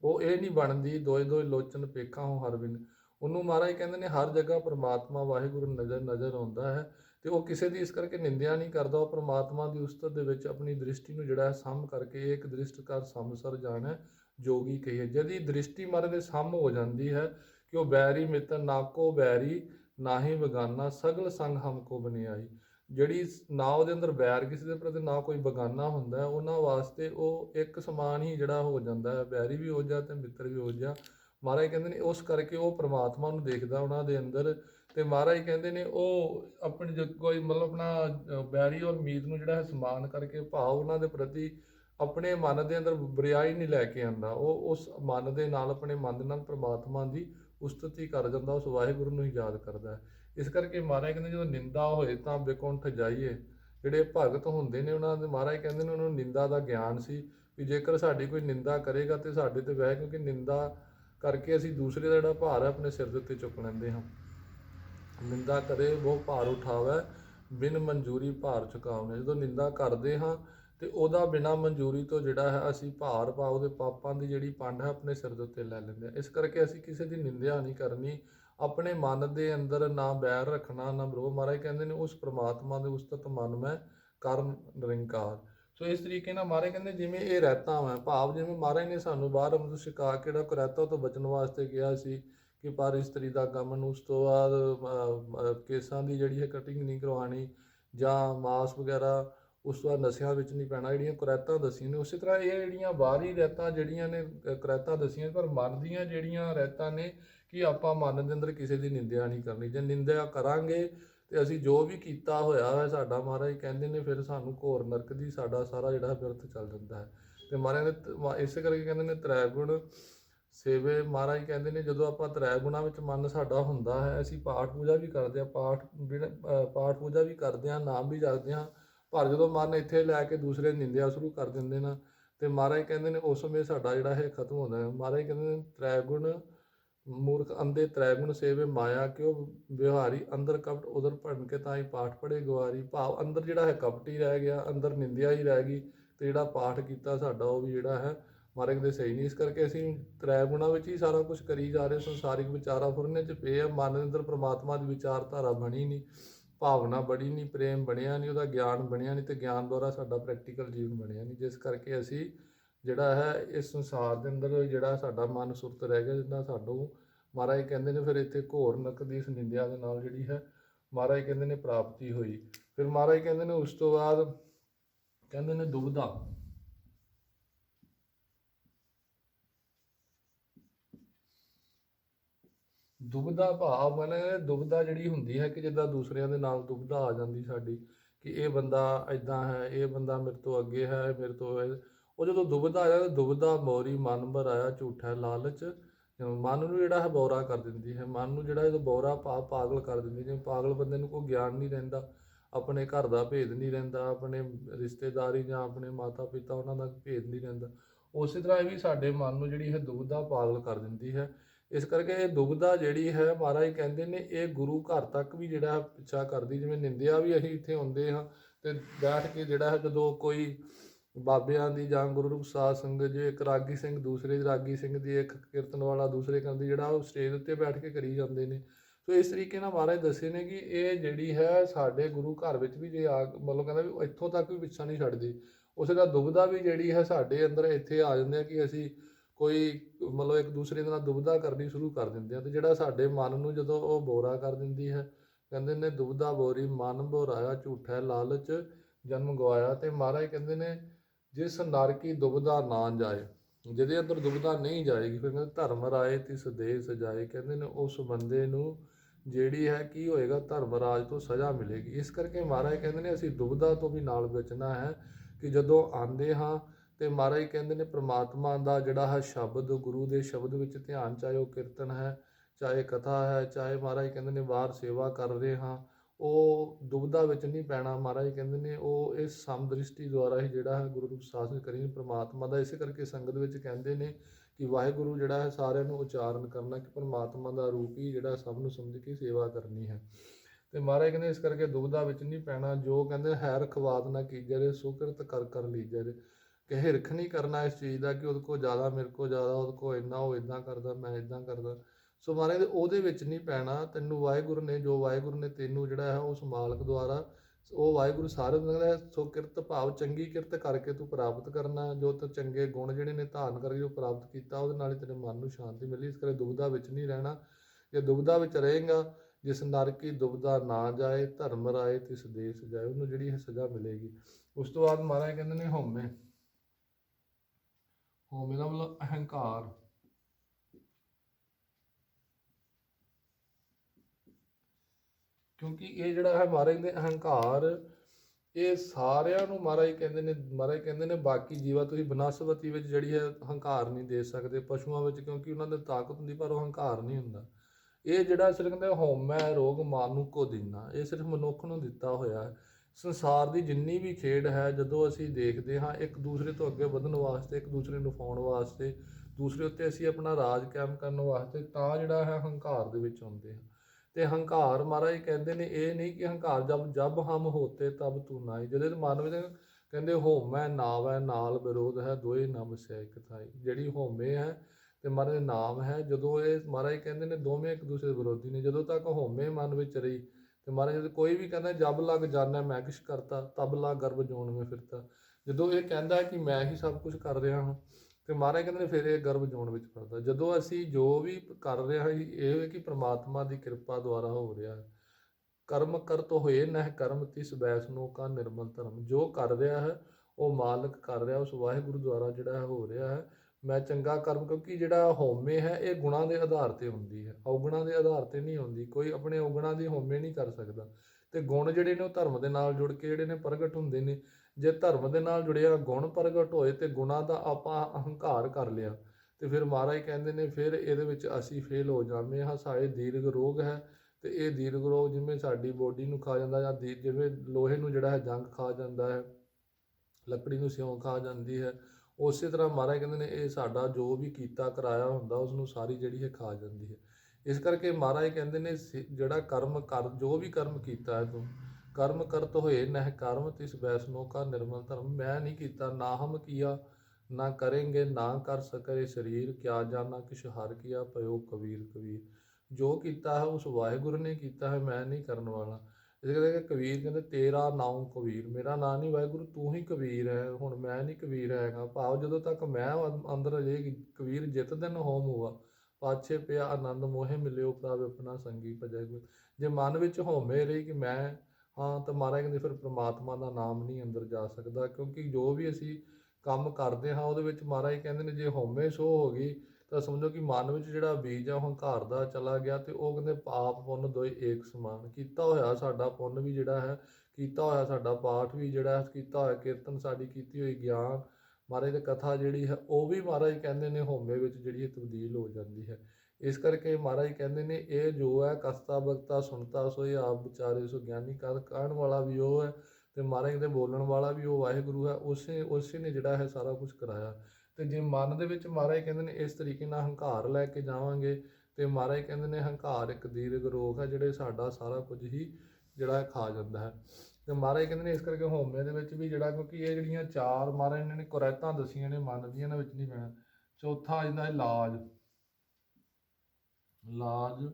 ਉਹ ਇਹ ਨਹੀਂ ਬਣਦੀ, ਦੋਏ ਦੋਏ ਲੋਚਨ ਪੇਖਾਂ ਹੋ ਹਰ ਬਿਨ। ਉਹਨੂੰ ਮਹਾਰਾਜ ਕਹਿੰਦੇ ਨੇ ਹਰ ਜਗ੍ਹਾ ਪਰਮਾਤਮਾ ਵਾਹਿਗੁਰੂ ਨਜ਼ਰ ਨਜ਼ਰ ਆਉਂਦਾ ਹੈ। ਤੇ ਉਹ ਕਿਸੇ ਦੀ ਇਸ ਕਰਕੇ ਨਿੰਦਿਆ ਨਹੀਂ ਕਰਦਾ, ਉਹ ਪ੍ਰਮਾਤਮਾ ਦੀ ਉਸਤਤ ਦੇ ਵਿੱਚ ਆਪਣੀ ਦ੍ਰਿਸ਼ਟੀ ਨੂੰ ਜਿਹੜਾ ਹੈ ਸਮ ਕਰਕੇ ਇੱਕ ਦ੍ਰਿਸ਼ਟ ਕਰ ਸਮਸਰ ਜਾਣਾ ਜੋਗੀ ਕਹੀਏ। ਜਦੀ ਦ੍ਰਿਸ਼ਟੀ ਮਾਰੇ ਦੇ ਸਮ ਹੋ ਜਾਂਦੀ ਹੈ ਕਿ ਉਹ ਬੈਰੀ ਮਿੱਤਰ, ਨਾ ਕੋ ਬੈਰੀ ਨਾ ਹੀ ਬਗਾਨਾ, ਸਗਲ ਸੰਗ ਹਮਕੋ ਬਨਿਆਈ। ਜਿਹੜੀ ਨਾ ਉਹਦੇ ਅੰਦਰ ਬੈਰ ਕਿਸੇ ਦੇ ਪ੍ਰਤੀ ਨਾ ਕੋਈ ਬਗਾਨਾ ਹੁੰਦਾ, ਉਹਨਾਂ ਵਾਸਤੇ ਉਹ ਇੱਕ ਸਮਾਨ ਹੀ ਜਿਹੜਾ ਹੋ ਜਾਂਦਾ ਹੈ। ਬੈਰੀ ਵੀ ਹੋ ਜਾ ਤੇ ਮਿੱਤਰ ਵੀ ਹੋ ਜਾ। ਮਹਾਰਾਜ ਕਹਿੰਦੇ ਨੇ ਉਸ ਕਰਕੇ ਉਹ ਪ੍ਰਮਾਤਮਾ ਨੂੰ ਦੇਖਦਾ, ਉਹਨਾਂ ਦੇ ਅੰਦਰ ਤੇ ਮਹਾਰਾਜ ਕਹਿੰਦੇ ਨੇ ਉਹ ਆਪਣੇ ਜੋ ਕੋਈ ਮਤਲਬ ਆਪਣਾ ਬੈਰੀ ਔਰ ਮੀਤ ਨੂੰ ਜਿਹੜਾ ਹੈ ਸਮਾਨ ਕਰਕੇ ਭਾਵ ਉਹਨਾਂ ਦੇ ਪ੍ਰਤੀ ਆਪਣੇ ਮਨ ਦੇ ਅੰਦਰ ਬਰਿਆਈ ਨਹੀਂ ਲੈ ਕੇ ਆਂਦਾ ਉਹ ਉਸ ਮਨ ਦੇ ਨਾਲ ਆਪਣੇ ਮਨ ਦੇ ਨਾਲ ਪ੍ਰਮਾਤਮਾ ਦੀ ਉਸਤਤੀ ਕਰ ਜਾਂਦਾ, ਉਸ ਵਾਹਿਗੁਰੂ ਨੂੰ ਹੀ ਯਾਦ ਕਰਦਾ ਹੈ। ਇਸ ਕਰਕੇ ਮਹਾਰਾਜ ਕਹਿੰਦੇ ਜਦੋਂ ਨਿੰਦਾ ਹੋਏ ਤਾਂ ਬੇਕੁੰਠ ਜਾਈਏ। ਜਿਹੜੇ ਭਗਤ ਹੁੰਦੇ ਨੇ ਉਹਨਾਂ ਦੇ, ਮਹਾਰਾਜ ਕਹਿੰਦੇ ਨੇ ਉਹਨਾਂ ਨੂੰ ਨਿੰਦਾ ਦਾ ਗਿਆਨ ਸੀ ਵੀ ਜੇਕਰ ਸਾਡੀ ਕੋਈ ਨਿੰਦਾ ਕਰੇਗਾ ਤੇ ਸਾਡੇ ਤੇ ਵਹਿ ਕਿਉਂਕਿ ਨਿੰਦਾ ਕਰਕੇ ਅਸੀਂ ਦੂਸਰੇ ਦਾ ਜਿਹੜਾ ਭਾਰ ਹੈ ਆਪਣੇ ਸਿਰ ਦੇ ਉੱਤੇ ਚੁੱਕ ਲੈਂਦੇ ਹਾਂ। ਨਿੰਦਾ ਕਰੇ ਉਹ ਭਾਰ ਉਠਾਵੇ, ਬਿਨ ਮਨਜ਼ੂਰੀ ਭਾਰ ਚੁਕਾਉਣੇ। ਜਦੋਂ ਨਿੰਦਾ ਕਰਦੇ ਹਾਂ ਤੇ ਉਹਦਾ ਬਿਨਾ ਮਨਜ਼ੂਰੀ ਤੋਂ ਜਿਹੜਾ ਹੈ ਅਸੀਂ ਭਾਰ ਪਾ, ਉਹਦੇ ਪਾਪਾਂ ਦੀ ਜਿਹੜੀ ਪੰਡ ਹੈ, ਆਪਣੇ ਸਿਰ ਦੇ ਉੱਤੇ ਲੈ ਲੈਂਦੇ ਹਾਂ। ਇਸ ਕਰਕੇ ਅਸੀਂ ਕਿਸੇ ਦੀ ਨਿੰਦਿਆ ਨਹੀਂ ਕਰਨੀ। ਆਪਣੇ ਮਨ ਦੇ ਅੰਦਰ ਨਾ ਬੈਰ ਰੱਖਣਾ, ਨਾ ਬਰੋ ਮਹਾਰਾਜ ਕਹਿੰਦੇ ਨੇ, ਉਸ ਪ੍ਰਮਾਤਮਾ ਦੇ ਉਸਤਤ ਮਨ ਮੈਂ ਕਰਨ ਨਿਰੰਕਾਰ। ਸੋ ਇਸ ਤਰੀਕੇ ਨਾਲ ਮਹਾਰਾਜ ਕਹਿੰਦੇ, ਜਿਵੇਂ ਇਹ ਰਹਿਤਾ ਹੈ ਭਾਵ ਜਿਵੇਂ ਮਹਾਰਾਜ ਨੇ ਸਾਨੂੰ ਬਾਹਰ ਅੰਮ੍ਰਿਤ ਛਕਾ ਕੇ ਜਿਹੜਾ ਕੁਰੈਤਾ ਤੋਂ ਬਚਣ ਵਾਸਤੇ ਕਿਹਾ ਸੀ ਕਿ ਪਰ ਇਸਤਰੀ ਦਾ ਗਮਨ ਉਸ ਤੋਂ ਬਾਅਦ ਕੇਸਾਂ ਦੀ ਜਿਹੜੀ ਹੈ ਕਟਿੰਗ ਨਹੀਂ ਕਰਵਾਉਣੀ ਜਾਂ ਮਾਸ ਵਗੈਰਾ ਉਸ ਤੋਂ ਬਾਅਦ ਨਸ਼ਿਆਂ ਵਿੱਚ ਨਹੀਂ ਪੈਣਾ ਜਿਹੜੀਆਂ ਕੁਰੈਤਾਂ ਦਸੀਆਂ ਨੇ ਉਸੇ ਤਰ੍ਹਾਂ ਇਹ ਜਿਹੜੀਆਂ ਬਾਹਰੀ ਰਹਿਤਾਂ ਜਿਹੜੀਆਂ ਨੇ ਅ, ਕੁਰੈਤਾਂ ਦਸੀਆਂ ਪਰ ਮਨ ਦੀਆਂ ਜਿਹੜੀਆਂ ਰਹਿਤਾਂ ਨੇ ਕਿ ਆਪਾਂ ਮਨ ਦੇ ਅੰਦਰ ਕਿਸੇ ਦੀ ਨਿੰਦਿਆ ਨਹੀਂ ਕਰਨੀ। ਜੇ ਨਿੰਦਿਆ ਕਰਾਂਗੇ ਤੇ ਅਸੀਂ ਜੋ ਵੀ ਕੀਤਾ ਹੋਇਆ ਹੈ ਸਾਡਾ ਮਹਾਰਾਜ ਕਹਿੰਦੇ ਨੇ ਫਿਰ ਸਾਨੂੰ ਘੋਰ ਨਰਕ ਦੀ ਸਾਡਾ ਸਾਰਾ ਜਿਹੜਾ ਬਿਰਥ ਚੱਲ ਜਾਂਦਾ ਹੈ। ਤੇ ਮਹਾਰਾਜ ਨੇ ਤ- ਇਸੇ ਕਰਕੇ ਕਹਿੰਦੇ ਨੇ ਤ੍ਰੈ ਗੁਣ ਸੇਵੇ ਮਹਾਰਾਜ ਕਹਿੰਦੇ ਨੇ, ਜਦੋਂ ਆਪਾਂ ਤ੍ਰੈ ਗੁਣਾ ਵਿੱਚ ਮਨ ਸਾਡਾ ਹੁੰਦਾ ਹੈ, ਅਸੀਂ ਪਾਠ ਪੂਜਾ ਵੀ ਕਰਦੇ ਆ ਪਾਠ ਬਿਨ- ਪਾਠ ਪੂਜਾ ਵੀ ਕਰਦੇ ਆ ਨਾਮ ਵੀ ਜਪਦੇ ਆ ਪਰ ਜਦੋਂ ਮਨ ਇੱਥੇ ਲੈ ਕੇ ਦੂਸਰੇ ਨਿੰਦਿਆ ਸ਼ੁਰੂ ਕਰ ਦਿੰਦੇ ਨਾ, ਤੇ ਮਹਾਰਾਜ ਕਹਿੰਦੇ ਨੇ, ਉਸ ਸਮੇਂ ਸਾਡਾ ਜਿਹੜਾ ਹੈ ਖਤਮ ਹੁੰਦਾ ਹੈ। ਮਹਾਰਾਜ ਕਹਿੰਦੇ ਨੇ ਤ੍ਰੈ ਗੁਣ ਮੂਰਖ ਅੰਦੇ ਤ੍ਰੈ ਗੁਣ ਸੇਵੇ ਮਾਇਆ, ਕਿਉ ਵਿਹਾਰੀ ਅੰਦਰ ਕਪਟ ਉਧਰ ਭੜਨ ਕੇ ਤਾਂ ਹੀ ਪਾਠ ਪੜੇ ਗਵਾਰੀ ਭਾਵ ਅੰਦਰ ਜਿਹੜਾ ਹੈ ਕਪਟ ਹੀ ਰਹਿ ਗਿਆ, ਅੰਦਰ ਨਿੰਦਿਆ ਹੀ ਰਹਿ ਗਈ, ਤੇ ਜਿਹੜਾ ਪਾਠ ਕੀਤਾ ਸਾਡਾ ਉਹ ਵੀ ਜਿਹੜਾ ਹੈ ਮਾਰਗ ਦੇ ਸਹੀ ਨਹੀਂ ਇਸ ਕਰਕੇ ਅਸੀਂ ਤ੍ਰੈ ਗੁਣਾ ਵਿੱਚ ਹੀ ਸਾਰਾ ਕੁਝ ਕਰੀ ਜਾ ਰਹੇ ਸੰਸਾਰਿਕ ਵਿਚਾਰਾਂ ਫੁਰਨੇ ਚ ਪਏ ਆ। ਮਨ ਦੇ ਅੰਦਰ ਪ੍ਰਮਾਤਮਾ ਦੀ ਵਿਚਾਰਧਾਰਾ ਬਣੀ ਨਹੀਂ। ਭਾਵਨਾ ਬੜੀ ਨਹੀਂ, ਪ੍ਰੇਮ ਬਣਿਆ ਨਹੀਂ, ਉਹਦਾ ਗਿਆਨ ਬਣਿਆ ਨਹੀਂ ਤੇ ਗਿਆਨ ਦੁਆਰਾ ਸਾਡਾ ਪ੍ਰੈਕਟੀਕਲ ਜੀਵਨ ਬਣਿਆ ਨਹੀਂ। ਜਿਸ ਕਰਕੇ ਅਸੀਂ ਜਿਹੜਾ ਹੈ, ਇਸ ਸੰਸਾਰ ਦੇ ਅੰਦਰ ਜਿਹੜਾ ਸਾਡਾ ਮਨ ਸੁਰਤ ਰਹਿ ਗਿਆ ਜਿੰਨਾ ਸਾਨੂੰ ਮਹਾਰਾਜ ਕਹਿੰਦੇ ਨੇ, ਫਿਰ ਇੱਥੇ ਘੋਰ ਨਰਕ ਦੀ ਇਸ ਨਿੰਦਿਆ ਦੇ ਨਾਲ ਜਿਹੜੀ ਹੈ, ਮਹਾਰਾਜ ਕਹਿੰਦੇ ਨੇ ਪ੍ਰਾਪਤੀ ਹੋਈ। ਫਿਰ ਮਹਾਰਾਜ ਕਹਿੰਦੇ ਨੇ, ਉਸ ਤੋਂ ਬਾਅਦ ਕਹਿੰਦੇ ਨੇ ਦੁਬਦਾ ਦੁਬਦਾ ਭਾਵ ਮਨੇ ਦੁਬਦਾ ਜਿਹੜੀ ਹੁੰਦੀ ਹੈ ਕਿ ਜਿੱਦਾਂ ਦੂਸਰਿਆਂ ਦੇ ਨਾਲ ਦੁਬਦਾ ਆ ਜਾਂਦੀ ਸਾਡੀ, ਕਿ ਇਹ ਬੰਦਾ ਐਦਾਂ ਹੈ, ਇਹ ਬੰਦਾ ਮੇਰੇ ਤੋਂ ਅੱਗੇ ਹੈ, ਮੇਰੇ ਤੋਂ ਉਹ ਜਦੋਂ ਦੁਬਦਾ ਆ ਜਾਂਦਾ ਦੁਬਦਾ ਮੋਰੀ ਮਨ ਭਰਾਇਆ ਝੂਠਾ ਲਾਲਚ। ਮਨ ਨੂੰ ਜਿਹੜਾ ਹੈ ਬੌਰਾ ਕਰ ਦਿੰਦੀ ਹੈ। ਮਨ ਨੂੰ ਜਿਹੜਾ ਇਹ ਬੌਰਾ ਪਾ, ਪਾਗਲ ਕਰ ਦਿੰਦੀ ਜਿਵੇਂ ਪਾਗਲ ਬੰਦੇ ਨੂੰ ਕੋਈ ਗਿਆਨ ਨਹੀਂ ਰਹਿੰਦਾ, ਆਪਣੇ ਘਰ ਦਾ ਭੇਦ ਨਹੀਂ ਰਹਿੰਦਾ, ਆਪਣੇ ਰਿਸ਼ਤੇਦਾਰੀ ਜਾਂ ਆਪਣੇ ਮਾਤਾ ਪਿਤਾ ਉਹਨਾਂ ਦਾ ਭੇਦ ਨਹੀਂ ਰਹਿੰਦਾ। ਉਸੇ ਤਰ੍ਹਾਂ ਇਹ ਵੀ ਸਾਡੇ ਮਨ ਨੂੰ ਜਿਹੜੀ ਹੈ ਦੁਬਦਾ ਪਾਗਲ ਕਰ ਦਿੰਦੀ ਹੈ। ਇਸ ਕਰਕੇ ਇਹ ਦੁਬਦਾ ਜਿਹੜੀ ਹੈ ਮਹਾਰਾਜ ਕਹਿੰਦੇ ਨੇ ਇਹ ਗੁਰੂ ਘਰ ਤੱਕ ਵੀ ਜਿਹੜਾ ਹੈ ਪਿੱਛਾ ਕਰਦੀ, ਜਿਵੇਂ ਨਿੰਦਿਆ ਵੀ ਅਸੀਂ ਇੱਥੇ ਆਉਂਦੇ ਹਾਂ ਤੇ ਬੈਠ ਕੇ ਜਿਹੜਾ ਹੈ ਜਦੋਂ ਕੋਈ ਬਾਬਿਆਂ ਦੀ ਜਾਂ ਗੁਰੂ ਰੂਪ ਸਿੰਘ ਜੇ ਇੱਕ ਰਾਗੀ ਸਿੰਘ ਦੂਸਰੇ ਰਾਗੀ ਸਿੰਘ ਦੀ ਇੱਕ ਕੀਰਤਨ ਵਾਲਾ ਦੂਸਰੇ ਕਰਨ ਦੀ ਜਿਹੜਾ ਉਹ ਸਟੇਜ ਉੱਤੇ ਬੈਠ ਕੇ ਕਰੀ ਜਾਂਦੇ ਨੇ। ਸੋ ਇਸ ਤਰੀਕੇ ਨਾਲ ਮਹਾਰਾਜ ਦੱਸੇ ਨੇ ਕਿ ਇਹ ਜਿਹੜੀ ਹੈ ਸਾਡੇ ਗੁਰੂ ਘਰ ਵਿੱਚ ਵੀ ਜੇ ਆ, ਮਤਲਬ ਕਹਿੰਦਾ ਵੀ ਇੱਥੋਂ ਤੱਕ ਵੀ ਪਿੱਛਾ ਨਹੀਂ ਛੱਡਦੀ। ਉਸੇ ਦਾ ਦੁਬਦਾ ਵੀ ਜਿਹੜੀ ਹੈ ਸਾਡੇ ਅੰਦਰ ਇੱਥੇ ਆ ਜਾਂਦੇ ਆ ਕਿ ਅਸੀਂ ਕੋਈ ਮਤਲਬ ਇੱਕ ਦੂਸਰੇ ਦੇ ਨਾਲ ਦੁਬਧਾ ਕਰਨੀ ਸ਼ੁਰੂ ਕਰ ਦਿੰਦੇ ਆ ਤੇ ਜਿਹੜਾ ਸਾਡੇ ਮਨ ਨੂੰ ਜਦੋਂ ਉਹ ਬੋਰਾ ਕਰ ਦਿੰਦੀ ਹੈ, ਕਹਿੰਦੇ ਨੇ ਦੁਬਦਾ ਬੋਰੀ ਮਨ ਬੋਰਾਇਆ, ਝੂਠਾ ਲਾਲਚ ਜਨਮ ਗਵਾਇਆ ਤੇ ਮਹਾਰਾਜ ਕਹਿੰਦੇ ਨੇ ਜਿਸ ਨਰ ਕੀ ਦੁਬਦਾ ਨਾ ਜਾਏ, ਜਿਹਦੇ ਅੰਦਰ ਦੁਬਦਾ ਨਹੀਂ ਜਾਏਗੀ, ਫਿਰ ਕਹਿੰਦੇ ਧਰਮ ਰਾਏ ਤਿਸ ਦੇ ਸਜਾਏ ਕਹਿੰਦੇ ਨੇ ਉਸ ਬੰਦੇ ਨੂੰ ਜਿਹੜੀ ਹੈ ਕੀ ਹੋਏਗਾ, ਧਰਮ ਰਾਜ ਤੋਂ ਸਜ਼ਾ ਮਿਲੇਗੀ। ਇਸ ਕਰਕੇ ਮਹਾਰਾਜ ਕਹਿੰਦੇ ਨੇ ਅਸੀਂ ਦੁਬਧਾ ਤੋਂ ਵੀ ਨਾਲ ਬਚਣਾ ਹੈ ਕਿ ਜਦੋਂ ਆਂਦੇ ਹਾਂ ਤੇ ਮਹਾਰਾਜ ਕਹਿੰਦੇ ਨੇ ਪ੍ਰਮਾਤਮਾ ਦਾ ਜਿਹੜਾ ਹੈ ਸ਼ਬਦ, ਗੁਰੂ ਦੇ ਸ਼ਬਦ ਵਿੱਚ ਧਿਆਨ, ਚਾਹੇ ਉਹ ਕੀਰਤਨ ਹੈ, ਚਾਹੇ ਕਥਾ ਹੈ, ਚਾਹੇ ਮਹਾਰਾਜ ਕਹਿੰਦੇ ਨੇ ਬਾਹਰ ਸੇਵਾ ਕਰ ਰਹੇ ਹਾਂ, ਉਹ ਦੁਬਦਾ ਵਿੱਚ ਨਹੀਂ ਪੈਣਾ। ਮਹਾਰਾਜ ਕਹਿੰਦੇ ਨੇ ਉਹ ਇਸ ਸਮਦ੍ਰਿਸ਼ਟੀ ਦੁਆਰਾ ਹੀ ਜਿਹੜਾ ਹੈ ਗੁਰੂ ਰੂਪ ਸਾਧਨ ਕਰੀ ਪ੍ਰਮਾਤਮਾ ਦਾ। ਇਸੇ ਕਰਕੇ ਸੰਗਤ ਵਿੱਚ ਕਹਿੰਦੇ ਨੇ ਕਿ ਵਾਹਿਗੁਰੂ ਜਿਹੜਾ ਹੈ ਸਾਰਿਆਂ ਨੂੰ ਉਚਾਰਨ ਕਰਨਾ ਕਿ ਪ੍ਰਮਾਤਮਾ ਦਾ ਰੂਪ ਹੀ ਜਿਹੜਾ ਸਭ ਨੂੰ ਸਮਝ ਕੇ ਸੇਵਾ ਕਰਨੀ ਹੈ। ਤੇ ਮਹਾਰਾਜ ਕਹਿੰਦੇ ਇਸ ਕਰਕੇ ਦੁਬਦਾ ਵਿੱਚ ਨਹੀਂ ਪੈਣਾ। ਜੋ ਕਹਿੰਦੇ ਹੈ ਰਖਵਾਦ ਨਾ ਕੀਜੈ ਰੇ ਸੁਕਰਤ ਕਰ ਕਰ ਲੀਜੈ ਰੇ ਕਿ ਨਹੀਂ ਕਰਨਾ ਇਸ ਚੀਜ਼ ਦਾ ਕਿ ਉਹਦੇ ਕੋਲ ਜ਼ਿਆਦਾ ਮੇਰੇ ਕੋਲ ਜ਼ਿਆਦਾ, ਉਹਦੇ ਕੋਲ ਇੰਨਾ, ਉਹ ਇਦਾਂ ਕਰਦਾ, ਮੈਂ ਇਦਾਂ ਕਰਦਾ। ਸੋ ਮਹਾਰਾਜ, ਉਹਦੇ ਵਿੱਚ ਨਹੀਂ ਪੈਣਾ, ਤੈਨੂੰ ਵਾਹਿਗੁਰੂ ਨੇ ਜੋ ਵਾਹਿਗੁਰੂ ਨੇ ਤੈਨੂੰ ਜਿਹੜਾ ਹੈ ਉਸ ਮਾਲਕ ਦੁਆਰਾ, ਉਹ ਵਾਹਿਗੁਰੂ ਸਾਰੇ ਨੂੰ ਕਹਿੰਦਾ ਸੋ ਕਿਰਤ ਭਾਵ ਚੰਗੀ ਕਿਰਤ ਕਰਕੇ ਤੂੰ ਪ੍ਰਾਪਤ ਕਰਨਾ, ਜੋ ਤੂੰ ਚੰਗੇ ਗੁਣ ਜਿਹੜੇ ਨੇ ਧਾਰਨ ਕਰਕੇ ਜੋ ਪ੍ਰਾਪਤ ਕੀਤਾ, ਉਹਦੇ ਨਾਲ ਹੀ ਤੇਰੇ ਮਨ ਨੂੰ ਸ਼ਾਂਤੀ ਮਿਲੀ, ਇਸ ਕਰਕੇ ਦੁਬਦਾ ਵਿੱਚ ਨਹੀਂ ਰਹਿਣਾ। ਜੇ ਦੁਬਦਾ ਵਿੱਚ ਰਹੇਗਾ, ਜਿਸ ਨਰ ਕੀ ਦੁਬਦਾ ਨਾ ਜਾਏ, ਧਰਮ ਰਾਏ ਤਿਸ ਦੇਸ ਜਾਏ, ਉਹਨੂੰ ਜਿਹੜੀ ਇਹ ਸਜ਼ਾ ਮਿਲੇਗੀ। ਉਸ ਤੋਂ ਬਾਅਦ ਮਹਾਰਾਜ ਕਹਿੰਦੇ ਨੇ ਹਉਮੈ। ਹੋਮ ਇਹਦਾ ਮਤਲਬ ਅਹੰਕਾਰ। ਕਿਉਂਕਿ ਇਹ ਜਿਹੜਾ ਹੈ ਮਹਾਰਾਜ ਦੇ ਅਹੰਕਾਰ, ਇਹ ਸਾਰਿਆਂ ਨੂੰ ਮਹਾਰਾਜ ਕਹਿੰਦੇ ਨੇ, ਮਹਾਰਾਜ ਕਹਿੰਦੇ ਨੇ, ਬਾਕੀ ਜੀਵਾ ਤੁਸੀਂ ਬਨਸਪਤੀ ਵਿੱਚ ਜਿਹੜੀ ਹੈ ਹੰਕਾਰ ਨਹੀਂ ਦੇ ਸਕਦੇ, ਪਸ਼ੂਆਂ ਵਿੱਚ ਕਿਉਂਕਿ ਉਹਨਾਂ ਦੇ ਤਾਕਤ ਹੁੰਦੀ ਪਰ ਉਹ ਹੰਕਾਰ ਨਹੀਂ ਹੁੰਦਾ। ਇਹ ਜਿਹੜਾ ਸਿਰਫ ਕਹਿੰਦੇ ਹੋਮੈ ਰੋਗ ਮਾਨੂ ਕੋ ਦਿਨਾ ਇਹ ਸਿਰਫ ਮਨੁੱਖ ਨੂੰ ਦਿੱਤਾ ਹੋਇਆ ਹੈ। ਸੰਸਾਰ ਦੀ ਜਿੰਨੀ ਵੀ ਖੇਡ ਹੈ, ਜਦੋਂ ਅਸੀਂ ਦੇਖਦੇ ਹਾਂ ਇੱਕ ਦੂਸਰੇ ਤੋਂ ਅੱਗੇ ਵਧਣ ਵਾਸਤੇ, ਇੱਕ ਦੂਸਰੇ ਨੂੰ ਫਾਉਣ ਵਾਸਤੇ, ਦੂਸਰੇ ਉੱਤੇ ਅਸੀਂ ਆਪਣਾ ਰਾਜ ਕਾਇਮ ਕਰਨ ਵਾਸਤੇ, ਤਾਂ ਜਿਹੜਾ ਹੈ ਹੰਕਾਰ ਦੇ ਵਿੱਚ ਆਉਂਦੇ ਹਾਂ। ਤੇ ਹੰਕਾਰ ਮਹਾਰਾਜ ਕਹਿੰਦੇ ਨੇ, ਇਹ ਨਹੀਂ ਕਿ ਹੰਕਾਰ ਜਬ ਜਬ ਹਮ ਹੋਤੇ, ਤਬ ਤੂੰ ਨਾਈ ਜਿਹਦੇ ਮਨ ਵਿੱਚ ਕਹਿੰਦੇ, ਹੋਮੈ ਨਾਵ ਹੈ ਨਾਲ ਵਿਰੋਧ ਹੈ, ਦੋਏ ਨਮ ਸੈ ਕਥਾਈ ਜਿਹੜੀ ਹੋਮੇ ਹੈ ਤੇ ਮਹਾਰਾਜ ਨਾਮ ਹੈ, ਜਦੋਂ ਇਹ ਮਹਾਰਾਜ ਕਹਿੰਦੇ ਨੇ, ਦੋਵੇਂ ਇੱਕ ਦੂਸਰੇ ਦੇ ਵਿਰੋਧੀ ਨੇ, ਜਦੋਂ ਤੱਕ ਹੋਮੇ ਮਨ ਵਿੱਚ ਰਹੀ ਤੇ ਮਹਾਰਾਜ ਜਦੋਂ ਕੋਈ ਵੀ ਕਹਿੰਦਾ, ਜਬ ਲੱਗ ਜਾਣਾ ਮੈਂ ਕਿਛ ਕਰਤਾ, ਤਬ ਲਾ ਗਰਭ ਜੋਨ ਮੈਂ ਫਿਰਤਾ। ਜਦੋਂ ਇਹ ਕਹਿੰਦਾ ਕਿ ਮੈਂ ਹੀ ਸਭ ਕੁਝ ਕਰ ਰਿਹਾ ਹਾਂ, ਤੇ ਮਹਾਰਾਜ ਕਹਿੰਦੇ ਨੇ ਫਿਰ ਇਹ ਗਰਭ ਜੋਨ ਵਿੱਚ ਫਿਰਦਾ ਜਦੋਂ ਅਸੀਂ ਜੋ ਵੀ ਕਰ ਰਹੇ ਹਾਂ, ਇਹ ਹੈ ਕਿ ਪ੍ਰਮਾਤਮਾ ਦੀ ਕਿਰਪਾ ਦੁਆਰਾ ਹੋ ਰਿਹਾ ਹੈ। ਕਰਮ ਕਰਤ ਹੋਏ ਨਹਿ ਕਰਮ, ਤਿਸ ਬੈਸਨੋ ਕਾ ਨਿਰਮਲ ਧਰਮ। ਜੋ ਕਰ ਰਿਹਾ ਹੈ, ਉਹ ਮਾਲਕ ਕਰ ਰਿਹਾ, ਉਸ ਵਾਹਿਗੁਰੂ ਦੁਆਰਾ ਜਿਹੜਾ ਹੋ ਰਿਹਾ ਹੈ। ਮੈਂ ਚੰਗਾ ਕਰਮ ਕਿਉਂਕਿ ਜਿਹੜਾ ਹੋਮੇ ਹੈ, ਇਹ ਗੁਣਾਂ ਦੇ ਆਧਾਰ ਤੇ ਹੁੰਦੀ ਹੈ। ਔਗੁਣਾਂ ਦੇ ਆਧਾਰ ਤੇ ਨਹੀਂ ਹੁੰਦੀ। ਕੋਈ ਆਪਣੇ ਔਗੁਣਾਂ ਦੀ ਹੋਮੇ ਨਹੀਂ ਕਰ ਸਕਦਾ। ਤੇ ਗੁਣ ਜਿਹੜੇ ਨੇ ਉਹ ਧਰਮ ਦੇ ਨਾਲ ਜੁੜ ਕੇ ਜਿਹੜੇ ਨੇ ਪ੍ਰਗਟ ਹੁੰਦੇ ਨੇ। ਜੇ ਧਰਮ ਦੇ ਨਾਲ ਜੁੜਿਆ ਗੁਣ ਪ੍ਰਗਟ ਹੋਏ ਤੇ ਗੁਣਾਂ ਦਾ ਆਪਾਂ ਅਹੰਕਾਰ ਕਰ ਲਿਆ। ਤੇ ਫਿਰ ਮਹਾਰਾਜ ਕਹਿੰਦੇ ਨੇ, ਫਿਰ ਇਹਦੇ ਵਿੱਚ ਅਸੀਂ ਫੇਲ ਹੋ ਜਾਂਦੇ ਹਾਂ। ਸਾਡੇ ਦੀਰਘ ਰੋਗ ਹੈ ਤੇ ਇਹ ਦੀਰਘ ਰੋਗ ਜਿਵੇਂ ਸਾਡੀ ਬੋਡੀ ਨੂੰ ਖਾ ਜਾਂਦਾ ਜਾਂ ਦੀ- ਜਿਵੇਂ ਲੋਹੇ ਨੂੰ ਜਿਹੜਾ ਹੈ ਜੰਗ ਖਾ ਜਾਂਦਾ ਹੈ, ਲੱਕੜੀ ਨੂੰ ਸਿਉਂ ਖਾ ਜਾਂਦੀ ਹੈ ਉਸੇ ਤਰ੍ਹਾਂ ਮਹਾਰਾਜ ਕਹਿੰਦੇ ਨੇ, ਇਹ ਸਾਡਾ ਜੋ ਵੀ ਕੀਤਾ, ਕਰਾਇਆ ਹੁੰਦਾ ਉਸ ਨੂੰ ਸਾਰੀ ਜਿਹੜੀ ਹੈ ਖਾ ਜਾਂਦੀ ਹੈ। ਇਸ ਕਰਕੇ ਮਹਾਰਾਜ ਕਹਿੰਦੇ ਨੇ ਜਿਹੜਾ ਕਰਮ ਕਰ, ਜੋ ਵੀ ਕਰਮ ਕੀਤਾ ਹੈ ਤੂੰ, ਕਰਮ ਕਰਤ ਹੋਏ, ਨਹਿ ਕਰਮ ਤਿਸ ਵੈਸਨੋ ਕਾ ਨਿਰਮਲ ਧਰਮ। ਮੈਂ ਨਹੀਂ ਕੀਤਾ, ਨਾ ਹਮ ਕੀਆ, ਨਾ ਕरेंगे ਨਾ ਕਰ ਸਕਰੇ ਸਰੀਰ, ਕਿਆ ਜਾਣਾ ਕਿਛ ਹਰ ਕੀਆ ਪਇਓ ਕਬੀਰ ਕਬੀਰ। ਜੋ ਕੀਤਾ ਹੈ, ਉਸ ਵਾਹਿਗੁਰੂ ਨੇ ਕੀਤਾ ਹੈ, ਮੈਂ ਨਹੀਂ ਕਰਨ ਵਾਲਾ। ਇਸ ਕਰਕੇ ਕਬੀਰ ਕਹਿੰਦੇ, ਤੇਰਾ ਨਾਮ ਕਬੀਰ, ਮੇਰਾ ਨਾਂ ਨਹੀਂ ਵਾਹਿਗੁਰੂ, ਤੂੰ ਹੀ ਕਬੀਰ ਹੈ, ਹੁਣ ਮੈਂ ਨਹੀਂ ਕਬੀਰ ਹੈਗਾ। ਭਾਵ ਜਦੋਂ ਤੱਕ ਮੈਂ ਅੰਦਰ ਅਜੇ ਕਬੀਰ ਜਿਤ ਦਿਨ ਹੋਮ ਹੋਆ ਪਾਛੇ ਪਿਆ ਆਨੰਦ ਮੋਹਿ ਮਿਲਿਓ ਪ੍ਰਭ ਆਪਣਾ ਸੰਗੀ ਭਜੈ ਗੁਰ। ਜੇ ਮਨ ਵਿੱਚ ਹੋਮੇ ਰਹੀ ਕਿ ਮੈਂ ਹਾਂ, ਤਾਂ ਮਹਾਰਾਜ ਕਹਿੰਦੇ ਫਿਰ ਪ੍ਰਮਾਤਮਾ ਦਾ ਨਾਮ ਨਹੀਂ ਅੰਦਰ ਜਾ ਸਕਦਾ, ਕਿਉਂਕਿ ਜੋ ਵੀ ਅਸੀਂ ਕੰਮ ਕਰਦੇ ਹਾਂ, ਉਹਦੇ ਵਿੱਚ ਮਹਾਰਾਜ ਕਹਿੰਦੇ ਨੇ, ਜੇ ਹੋਮੇ ਸੋ ਹੋ ਗਈ ਤਾਂ ਸਮਝੋ ਕਿ ਮਨ ਵਿੱਚ ਜਿਹੜਾ ਬੀਜ ਆ ਹੰਕਾਰ ਦਾ ਚਲਾ ਗਿਆ ਤੇ ਉਹ ਕਹਿੰਦੇ ਪਾਪ, ਪੁੰਨ ਦੋਏ ਏਕ ਸਮਾਨ। ਕੀਤਾ ਹੋਇਆ ਸਾਡਾ ਪੁੰਨ ਵੀ ਜਿਹੜਾ ਹੈ, ਕੀਤਾ ਹੋਇਆ ਸਾਡਾ ਪਾਠ ਵੀ ਜਿਹੜਾ ਕੀਤਾ ਹੋਇਆ ਕੀਰਤਨ ਸਾਡੀ ਕੀਤੀ ਹੋਈ ਗਿਆਨ। ਮਹਾਰਾਜ ਦੀ ਕਥਾ ਜਿਹੜੀ ਹੈ, ਉਹ ਵੀ ਮਹਾਰਾਜ ਕਹਿੰਦੇ ਨੇ ਹੋਮੇ ਵਿੱਚ ਜਿਹੜੀ ਹੈ ਤਬਦੀਲ ਹੋ ਜਾਂਦੀ ਹੈ। ਇਸ ਕਰਕੇ ਮਹਾਰਾਜ ਕਹਿੰਦੇ ਨੇ, ਇਹ ਜੋ ਹੈ, ਕਸਤਾ ਬਗਤਾ ਸੁਣਤਾ ਸੋਈ ਆਪ ਵਿਚਾਰੇ ਸੋ ਗਿਆਨੀ ਕਰ, ਕਹਿਣ ਵਾਲਾ ਵੀ ਉਹ ਹੈ ਤੇ ਮਹਾਰਾਜ ਦੇ ਬੋਲਣ ਵਾਲਾ ਵੀ ਉਹ ਵਾਹਿਗੁਰੂ ਹੈ, ਉਸੇ ਉਸੇ ਨੇ ਜਿਹੜਾ ਹੈ ਸਾਰਾ ਕੁਝ ਕਰਾਇਆ। ਤੇ ਜੇ ਮਨ ਦੇ ਵਿੱਚ ਮਹਾਰਾਜ ਕਹਿੰਦੇ ਨੇ ਇਸ ਤਰੀਕੇ ਨਾਲ ਹੰਕਾਰ ਲੈ ਕੇ ਜਾਵਾਂਗੇ, ਤੇ ਮਹਾਰਾਜ ਕਹਿੰਦੇ ਨੇ ਹੰਕਾਰ ਇੱਕ ਦੀਰਘ ਰੋਗ ਹੈ ਜਿਹੜੇ ਸਾਡਾ ਸਾਰਾ ਕੁਝ ਹੀ ਜਿਹੜਾ ਖਾ ਜਾਂਦਾ ਹੈ। ਤੇ ਮਹਾਰਾਜ ਕਹਿੰਦੇ ਨੇ ਇਸ ਕਰਕੇ ਹੋਮੇ ਦੇ ਵਿੱਚ ਵੀ ਜਿਹੜਾ ਕਿਉਂਕਿ ਇਹ ਜਿਹੜੀਆਂ ਚਾਰ ਮਹਾਰਾਜ ਇਹਨਾਂ ਨੇ ਕੁਰੈਤਾਂ ਦਸੀਆਂ ਨੇ ਮਨ ਦੀਆਂ, ਇਹਨਾਂ ਵਿੱਚ ਨਹੀਂ ਪੈਣਾ। ਚੌਥਾ ਆ ਜਾਂਦਾ ਹੈ ਲਾਜ। ਲਾਜ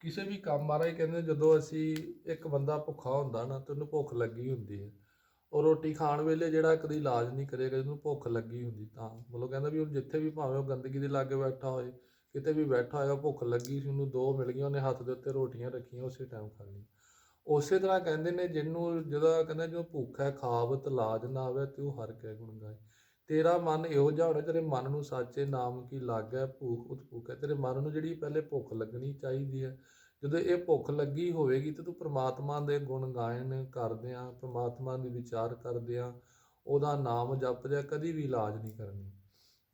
ਕਿਸੇ ਵੀ ਕੰਮ ਮਹਾਰਾਜ ਕਹਿੰਦੇ ਜਦੋਂ ਅਸੀਂ ਇੱਕ ਬੰਦਾ ਭੁੱਖਾ ਹੁੰਦਾ ਨਾ ਤੇ ਉਹਨੂੰ ਭੁੱਖ ਲੱਗੀ ਹੁੰਦੀ ਹੈ। ਉਹ ਰੋਟੀ ਖਾਣ ਵੇਲੇ ਜਿਹੜਾ ਕਦੀ ਇਲਾਜ ਨਹੀਂ ਕਰੇਗਾ ਜਿਹਨੂੰ ਭੁੱਖ ਲੱਗੀ ਹੁੰਦੀ ਤਾਂ। ਮਤਲਬ ਕਹਿੰਦਾ ਵੀ ਉਹ ਜਿੱਥੇ ਵੀ ਭਾਵੇਂ ਉਹ ਗੰਦਗੀ ਦੇ ਲਾਗੇ ਬੈਠਾ ਹੋਏ, ਕਿਤੇ ਵੀ ਬੈਠਾ ਹੋਏਗਾ ਭੁੱਖ ਲੱਗੀ ਸੀ, ਉਹਨੂੰ ਦੋ ਮਿਲ ਗਈਆਂ, ਉਹਨੇ ਹੱਥ ਦੇ ਉੱਤੇ ਰੋਟੀਆਂ ਰੱਖੀਆਂ, ਉਸੇ ਟਾਈਮ ਖਾ ਲਈਆਂ। ਉਸੇ ਤਰ੍ਹਾਂ ਕਹਿੰਦੇ ਨੇ, ਜਿਹਨੂੰ ਜਿਹਦਾ ਕਹਿੰਦਾ ਜੋ ਭੁੱਖ ਹੈ, ਖਾਵਤ, ਲਾਜ ਨਾ ਆਵੇ ਤੇ ਉਹ ਹਰ ਕੇ ਗੁਣ ਗਾਏ। ਤੇਰਾ ਮਨ ਇਹੋ ਜਿਹਾ ਹੋਣਾ, ਤੇਰੇ ਮਨ ਨੂੰ ਸਾਚੇ ਨਾਮ ਕੀ ਲੱਗ ਲਾਗੈ ਭੂਖ ਉਤਪੂਕ ਹੈ। ਤੇਰੇ ਮਨ ਨੂੰ ਜਿਹੜੀ ਪਹਿਲੇ ਭੁੱਖ ਲੱਗਣੀ ਚਾਹੀਦੀ ਹੈ ਜਦੋਂ ਇਹ ਭੁੱਖ ਲੱਗੀ ਹੋਵੇਗੀ ਤੇ ਤੂੰ ਪ੍ਰਮਾਤਮਾ ਦੇ ਗੁਣ ਗਾਇਨ ਕਰਦਿਆਂ ਪ੍ਰਮਾਤਮਾ ਦੀ ਵਿਚਾਰ ਕਰਦਿਆਂ ਉਹਦਾ ਨਾਮ ਜਪਦਿਆ ਕਦੀ ਵੀ ਇਲਾਜ ਨਹੀਂ ਕਰਨੀ।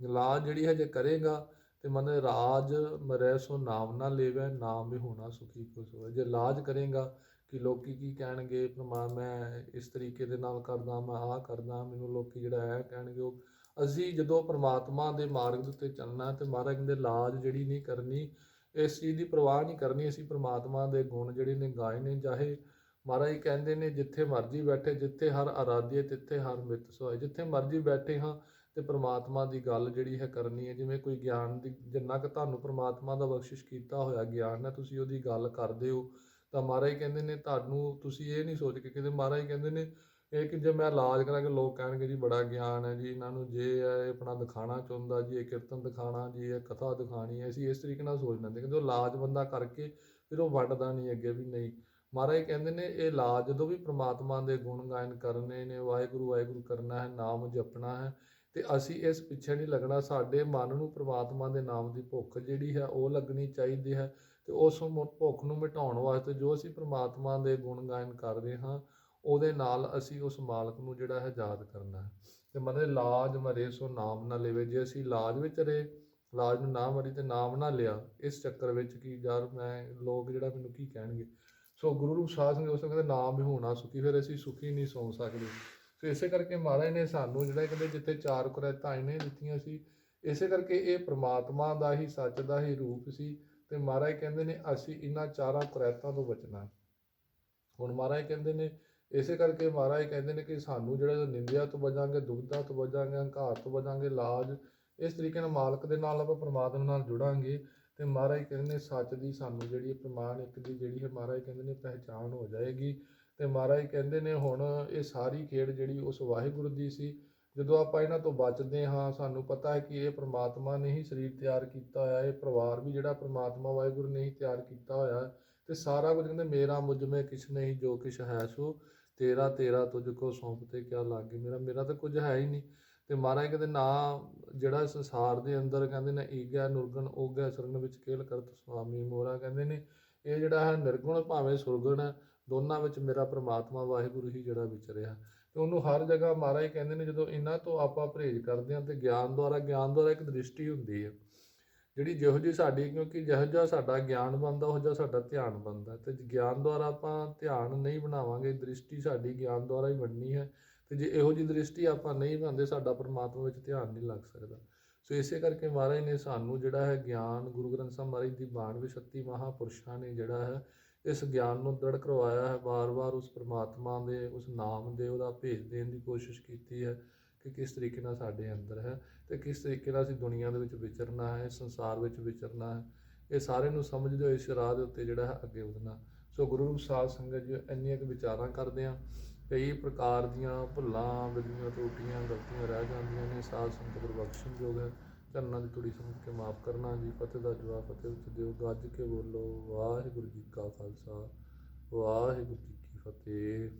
ਇਲਾਜ ਜਿਹੜੀ ਹੈ ਜੇ ਕਰੇਗਾ ਤੇ ਮਨ ਰਾਜ ਮਰੈ ਸੋ ਨਾਮ ਨਾ ਲੈਵੈ, ਨਾਮ ਵੀ ਹੋਣਾ ਸੁਖੀ ਖੁਸ਼ ਹੋਵੇ। ਜੇ ਇਲਾਜ ਕਰੇਗਾ ਕਿ ਲੋਕੀ ਕੀ ਕਹਿਣਗੇ ਪ੍ਰਮਾਣ ਮੈਂ ਇਸ ਤਰੀਕੇ ਦੇ ਨਾਲ ਕਰਦਾ, ਮੈਂ ਆਹ ਕਰਦਾ, ਮੈਨੂੰ ਲੋਕੀ ਜਿਹੜਾ ਹੈ ਕਹਿਣਗੇ ਉਹ, ਅਸੀਂ ਜਦੋਂ ਪ੍ਰਮਾਤਮਾ ਦੇ ਮਾਰਗ ਦੇ ਉੱਤੇ ਚੱਲਣਾ ਤੇ ਮਹਾਰਾਜ ਕਹਿੰਦੇ ਲਾਜ ਜਿਹੜੀ ਨਹੀਂ ਕਰਨੀ ਇਸ ਚੀਜ਼ ਦੀ ਪਰਵਾਹ ਨਹੀਂ ਕਰਨੀ, ਅਸੀਂ ਪ੍ਰਮਾਤਮਾ ਦੇ ਗੁਣ ਜਿਹੜੇ ਨੇ ਗਾਏ ਨੇ, ਚਾਹੇ ਮਹਾਰਾਜ ਕਹਿੰਦੇ ਨੇ ਜਿੱਥੇ ਮਰਜ਼ੀ ਬੈਠੇ, ਜਿੱਥੇ ਹਰ ਆਰਾਧਿਆ, ਤਿੱਥੇ ਹਰ ਮਿੱਤ ਸੋਏ ਜਿੱਥੇ ਮਰਜ਼ੀ ਬੈਠੇ ਹਾਂ ਤੇ ਪ੍ਰਮਾਤਮਾ ਦੀ ਗੱਲ ਜਿਹੜੀ ਹੈ ਕਰਨੀ ਹੈ, ਜਿਵੇਂ ਕੋਈ ਗਿਆਨ ਦੀ, ਜਿੰਨਾ ਕਿ ਤੁਹਾਨੂੰ ਪ੍ਰਮਾਤਮਾ ਦਾ ਬਖਸ਼ਿਸ਼ ਕੀਤਾ ਹੋਇਆ ਗਿਆਨ ਹੈ, ਤੁਸੀਂ ਉਹਦੀ ਗੱਲ ਕਰਦੇ ਹੋ, ਤਾਂ ਮਹਾਰਾਜ ਕਹਿੰਦੇ ਨੇ, ਤੁਹਾਨੂੰ ਤੁਸੀਂ ਇਹ ਨਹੀਂ ਸੋਚ ਕੇ ਕਿਤੇ, ਮਹਾਰਾਜ ਕਹਿੰਦੇ ਨੇ ਇਹ ਕਿ ਜੇ ਮੈਂ ਇਲਾਜ ਕਰਾਂਗੇ ਲੋਕ ਕਹਿਣਗੇ ਜੀ ਬੜਾ ਗਿਆਨ ਹੈ ਜੀ, ਇਹਨਾਂ ਨੂੰ ਜੇ ਇਹ ਆਪਣਾ ਦਿਖਾਣਾ ਚਾਹੁੰਦਾ ਜੀ, ਇਹ ਕੀਰਤਨ ਦਿਖਾਣਾ ਜੀ, ਇਹ ਕਥਾ ਦਿਖਾਣੀ ਹੈ, ਅਸੀਂ ਇਸ ਤਰੀਕੇ ਨਾਲ ਸੋਚ ਲੈਂਦੇ ਕਹਿੰਦੇ ਉਹ ਇਲਾਜ ਬੰਦਾ ਕਰਕੇ ਫਿਰ ਉਹ ਵੰਡਦਾ ਨਹੀਂ ਅੱਗੇ ਵੀ ਨਹੀਂ। ਮਹਾਰਾਜ ਕਹਿੰਦੇ ਨੇ ਇਹ ਇਲਾਜ ਜਦੋਂ ਵੀ ਪ੍ਰਮਾਤਮਾ ਦੇ ਗੁਣ ਗਾਇਨ ਕਰਨੇ ਨੇ, ਵਾਹਿਗੁਰੂ ਵਾਹਿਗੁਰੂ ਕਰਨਾ ਹੈ, ਨਾਮ ਜਪਣਾ ਹੈ, ਤੇ ਅਸੀਂ ਇਸ ਪਿੱਛੇ ਨਹੀਂ ਲੱਗਣਾ, ਸਾਡੇ ਮਨ ਨੂੰ ਪ੍ਰਮਾਤਮਾ ਦੇ ਨਾਮ ਦੀ ਭੁੱਖ ਜਿਹੜੀ ਹੈ ਉਹ ਲੱਗਣੀ ਚਾਹੀਦੀ ਹੈ ਤੇ ਉਸ ਭੁੱਖ ਨੂੰ ਮਿਟਾਉਣ ਵਾਸਤੇ ਜੋ ਅਸੀਂ ਪ੍ਰਮਾਤਮਾ ਦੇ ਗੁਣ ਗਾਇਨ ਕਰ ਰਹੇ ਹਾਂ ਉਹਦੇ ਨਾਲ ਅਸੀਂ ਉਸ ਮਾਲਕ ਨੂੰ ਜਿਹੜਾ ਹੈ ਯਾਦ ਕਰਨਾ ਹੈ। ਤੇ ਮਨੇ ਲਾਜ ਮਰੇ ਸੋ ਨਾਮ ਨਾ ਲਵੇ। ਜੇ ਅਸੀਂ ਲਾਜ ਵਿੱਚ ਰਹੇ, ਲਾਜ ਨੂੰ ਨਾ ਮਰੀ ਤੇ ਨਾਮ ਨਾ ਲਿਆ, ਇਸ ਚੱਕਰ ਵਿੱਚ ਕੀ ਯਾਰ ਮੈਂ ਲੋਕ ਜਿਹੜਾ ਮੈਨੂੰ ਕੀ ਕਹਿਣਗੇ? ਸੋ ਗੁਰੂ ਰੂਪ ਸਾਧ ਸੰਗਤ ਉਸ ਕਹਿੰਦੇ ਨਾਮ ਵੀ ਹੋਣਾ ਸੁਖੀ, ਫਿਰ ਅਸੀਂ ਸੁਖੀ ਨਹੀਂ ਸੌ ਸਕਦੇ। ਸੋ ਇਸੇ ਕਰਕੇ ਮਹਾਰਾਜ ਨੇ ਸਾਨੂੰ ਜਿਹੜਾ ਕਹਿੰਦੇ ਜਿੱਥੇ ਚਾਰ ਕੁਰੈਤਾਂ ਇਹਨੇ ਦਿੱਤੀਆਂ ਸੀ, ਇਸੇ ਕਰਕੇ ਇਹ ਪ੍ਰਮਾਤਮਾ ਦਾ ਹੀ, ਸੱਚ ਦਾ ਹੀ ਰੂਪ ਸੀ। ਤੇ ਮਹਾਰਾਜ ਕਹਿੰਦੇ ਨੇ, ਅਸੀਂ ਇਹਨਾਂ ਚਾਰਾਂ ਕੁਰੈਤਾਂ ਤੋਂ ਬਚਣਾ ਹੁਣ ਮਹਾਰਾਜ ਕਹਿੰਦੇ ਨੇ ਇਸੇ ਕਰਕੇ ਮਹਾਰਾਜ ਕਹਿੰਦੇ ਨੇ ਕਿ ਸਾਨੂੰ ਜਿਹੜਾ ਨਿੰਦਿਆ ਤੋਂ ਬਚਾਂਗੇ ਦੁਬਿਧਾ ਤੋਂ ਬਚਾਂਗੇ, ਹੰਕਾਰ ਤੋਂ ਬਚਾਂਗੇ, ਲਾਜ, ਇਸ ਤਰੀਕੇ ਨਾਲ ਮਾਲਕ ਦੇ ਨਾਲ ਆਪਾਂ ਪ੍ਰਮਾਤਮਾ ਨਾਲ ਜੁੜਾਂਗੇ ਤੇ ਮਹਾਰਾਜ ਕਹਿੰਦੇ ਨੇ ਸੱਚ ਦੀ ਸਾਨੂੰ ਜਿਹੜੀ ਪ੍ਰਮਾਣ, ਇੱਕ ਦੀ ਜਿਹੜੀ ਹੈ ਮਹਾਰਾਜ ਕਹਿੰਦੇ ਨੇ ਪਹਿਚਾਣ ਹੋ ਜਾਏਗੀ। ਤੇ ਮਹਾਰਾਜ ਕਹਿੰਦੇ ਨੇ ਹੁਣ ਇਹ ਸਾਰੀ ਖੇਡ ਜਿਹੜੀ ਉਸ ਵਾਹਿਗੁਰੂ ਦੀ ਸੀ, ਜਦੋਂ ਆਪਾਂ ਇਹਨਾਂ ਤੋਂ ਬਚਦੇ ਹਾਂ, ਸਾਨੂੰ ਪਤਾ ਹੈ ਕਿ ਇਹ ਪ੍ਰਮਾਤਮਾ ਨੇ ਹੀ ਸਰੀਰ ਤਿਆਰ ਕੀਤਾ ਹੋਇਆ, ਇਹ ਪਰਿਵਾਰ ਵੀ ਜਿਹੜਾ ਪ੍ਰਮਾਤਮਾ ਵਾਹਿਗੁਰੂ ਨੇ ਹੀ ਤਿਆਰ ਕੀਤਾ ਹੋਇਆ। ਹੈ ਤੇ ਸਾਰਾ ਕੁਝ ਕਹਿੰਦੇ, ਮੇਰਾ ਮੁਝ ਮੈਂ ਕਿਛ ਨਹੀਂ, ਜੋ ਕਿਛ ਹੈ ਸੋ। ਤੇਰਾ ਤੇਰਾ ਤੁਝ ਕੋ ਸੌਂਪ ਤੇ ਕਿਆ ਲਾਗੇ? ਮੇਰਾ ਮੇਰਾ ਤਾਂ ਕੁਝ ਹੈ ਹੀ ਨਹੀਂ। ਤੇ ਮਹਾਰਾਜ ਕਹਿੰਦੇ, ਨਾ, ਜਿਹੜਾ ਸੰਸਾਰ ਦੇ ਅੰਦਰ ਕਹਿੰਦੇ ਨੇ ਈਗੈ ਨਿਰਗੁਣ ਓਗੈ ਸਰਨ ਵਿੱਚ ਕੇਲ ਕਰਤ ਸੁਆਮੀ ਮੋਰਾ ਕਹਿੰਦੇ ਨੇ, ਇਹ ਜਿਹੜਾ ਹੈ ਨਿਰਗੁਣ ਭਾਵੇਂ ਸੁਰਗੁਣ ਹੈ ਦੋਨਾਂ ਵਿੱਚ ਮੇਰਾ ਪ੍ਰਮਾਤਮਾ ਵਾਹਿਗੁਰੂ ਹੀ ਜਿਹੜਾ ਵਿਚਰਿਆ ਤੇ ਉਹਨੂੰ ਹਰ ਜਗ੍ਹਾ ਮਹਾਰਾਜ ਕਹਿੰਦੇ ਨੇ, ਜਦੋਂ ਇਹਨਾਂ ਤੋਂ ਆਪਾਂ ਪਰਹੇਜ਼ ਕਰਦੇ ਹਾਂ ਤੇ ਗਿਆਨ ਦੁਆਰਾ ਗਿਆਨ ਦੁਆਰਾ ਇੱਕ ਦ੍ਰਿਸ਼ਟੀ ਹੁੰਦੀ ਹੈ। ਜਿਹੜੀ ਜਿਹੋ ਜਿਹੀ ਸਾਡੀ, ਕਿਉਂਕਿ ਜਿਹੋ ਜਿਹਾ ਸਾਡਾ ਗਿਆਨ ਬਣਦਾ, ਉਹ ਜਿਹਾ ਸਾਡਾ ਧਿਆਨ ਬਣਦਾ ਤੇ ਗਿਆਨ ਦੁਆਰਾ ਆਪਾਂ ਧਿਆਨ ਨਹੀਂ ਬਣਾਵਾਂਗੇ, ਦ੍ਰਿਸ਼ਟੀ ਸਾਡੀ ਗਿਆਨ ਦੁਆਰਾ ਹੀ ਬਣਨੀ ਹੈ। ਤੇ ਜੇ ਇਹੋ ਜਿਹੀ ਦ੍ਰਿਸ਼ਟੀ ਆਪਾਂ ਨਹੀਂ ਬਣਾਉਂਦੇ ਸਾਡਾ ਪਰਮਾਤਮਾ ਵਿੱਚ ਧਿਆਨ ਨਹੀਂ ਲੱਗ ਸਕਦਾ। ਸੋ ਇਸੇ ਕਰਕੇ ਮਹਾਰਾਜ ਨੇ ਸਾਨੂੰ ਜਿਹੜਾ ਹੈ ਗਿਆਨ, ਗੁਰੂ ਗ੍ਰੰਥ ਸਾਹਿਬ ਮਹਾਰਾਜ ਦੀ ਬਾਣ ਵਿੱਚ 36 ਮਹਾਪੁਰਸ਼ਾਂ ਨੇ ਜਿਹੜਾ ਹੈ, ਇਸ ਗਿਆਨ ਨੂੰ ਦ੍ਰਿੜ ਕਰਵਾਇਆ ਹੈ। ਵਾਰ-ਵਾਰ ਉਸ ਪਰਮਾਤਮਾ ਦੇ, ਉਸ ਨਾਮ ਦੇ, ਉਹਦਾ ਭੇਜ ਦੇਣ ਦੀ ਕੋਸ਼ਿਸ਼ ਕੀਤੀ ਹੈ। ਕਿ ਕਿਸ ਤਰੀਕੇ ਨਾਲ ਸਾਡੇ ਅੰਦਰ ਹੈ ਤੇ ਕਿਸ ਤਰੀਕੇ ਨਾਲ ਅਸੀਂ ਦੁਨੀਆ ਦੇ ਵਿੱਚ ਵਿਚਰਨਾ ਹੈ ਸੰਸਾਰ ਵਿੱਚ ਵਿਚਰਨਾ ਹੈ, ਇਹ ਸਾਰੇ ਨੂੰ ਸਮਝਦੇ ਹੋਏ ਇਸ ਰਾਹ ਦੇ ਉੱਤੇ ਜਿਹੜਾ ਹੈ ਅੱਗੇ ਵਧਣਾ। ਸੋ ਗੁਰੂ ਰੂਪ ਸਾਧ ਸੰਗਤ ਜੀ, ਇੰਨੀਆਂ ਕੁ ਵਿਚਾਰਾਂ ਕਰਦੇ ਆ ਕਈ ਪ੍ਰਕਾਰ ਦੀਆਂ ਭੁੱਲਾਂ ਬਦਲੀਆਂ ਟੋਟੀਆਂ, ਗਲਤੀਆਂ ਰਹਿ ਜਾਂਦੀਆਂ ਨੇ, ਸਾਧ ਸੰਗਤ ਗੁਰਬਖਸ਼ਣ ਯੋਗ ਹੈ। ਚਰਨਾਂ ਦੀ ਤੁੜੀ ਸਮਝ ਕੇ ਮਾਫ ਕਰਨਾ ਜੀ, ਫਤਿਹ ਦਾ ਜਵਾਬ, ਫਤਿਹ ਵਿੱਚ ਦਿਓ, ਗੱਜ ਕੇ ਬੋਲੋ, ਵਾਹਿਗੁਰੂ ਜੀ ਕਾ ਖਾਲਸਾ, ਵਾਹਿਗੁਰੂ ਜੀ ਕੀ ਫਤਿਹ।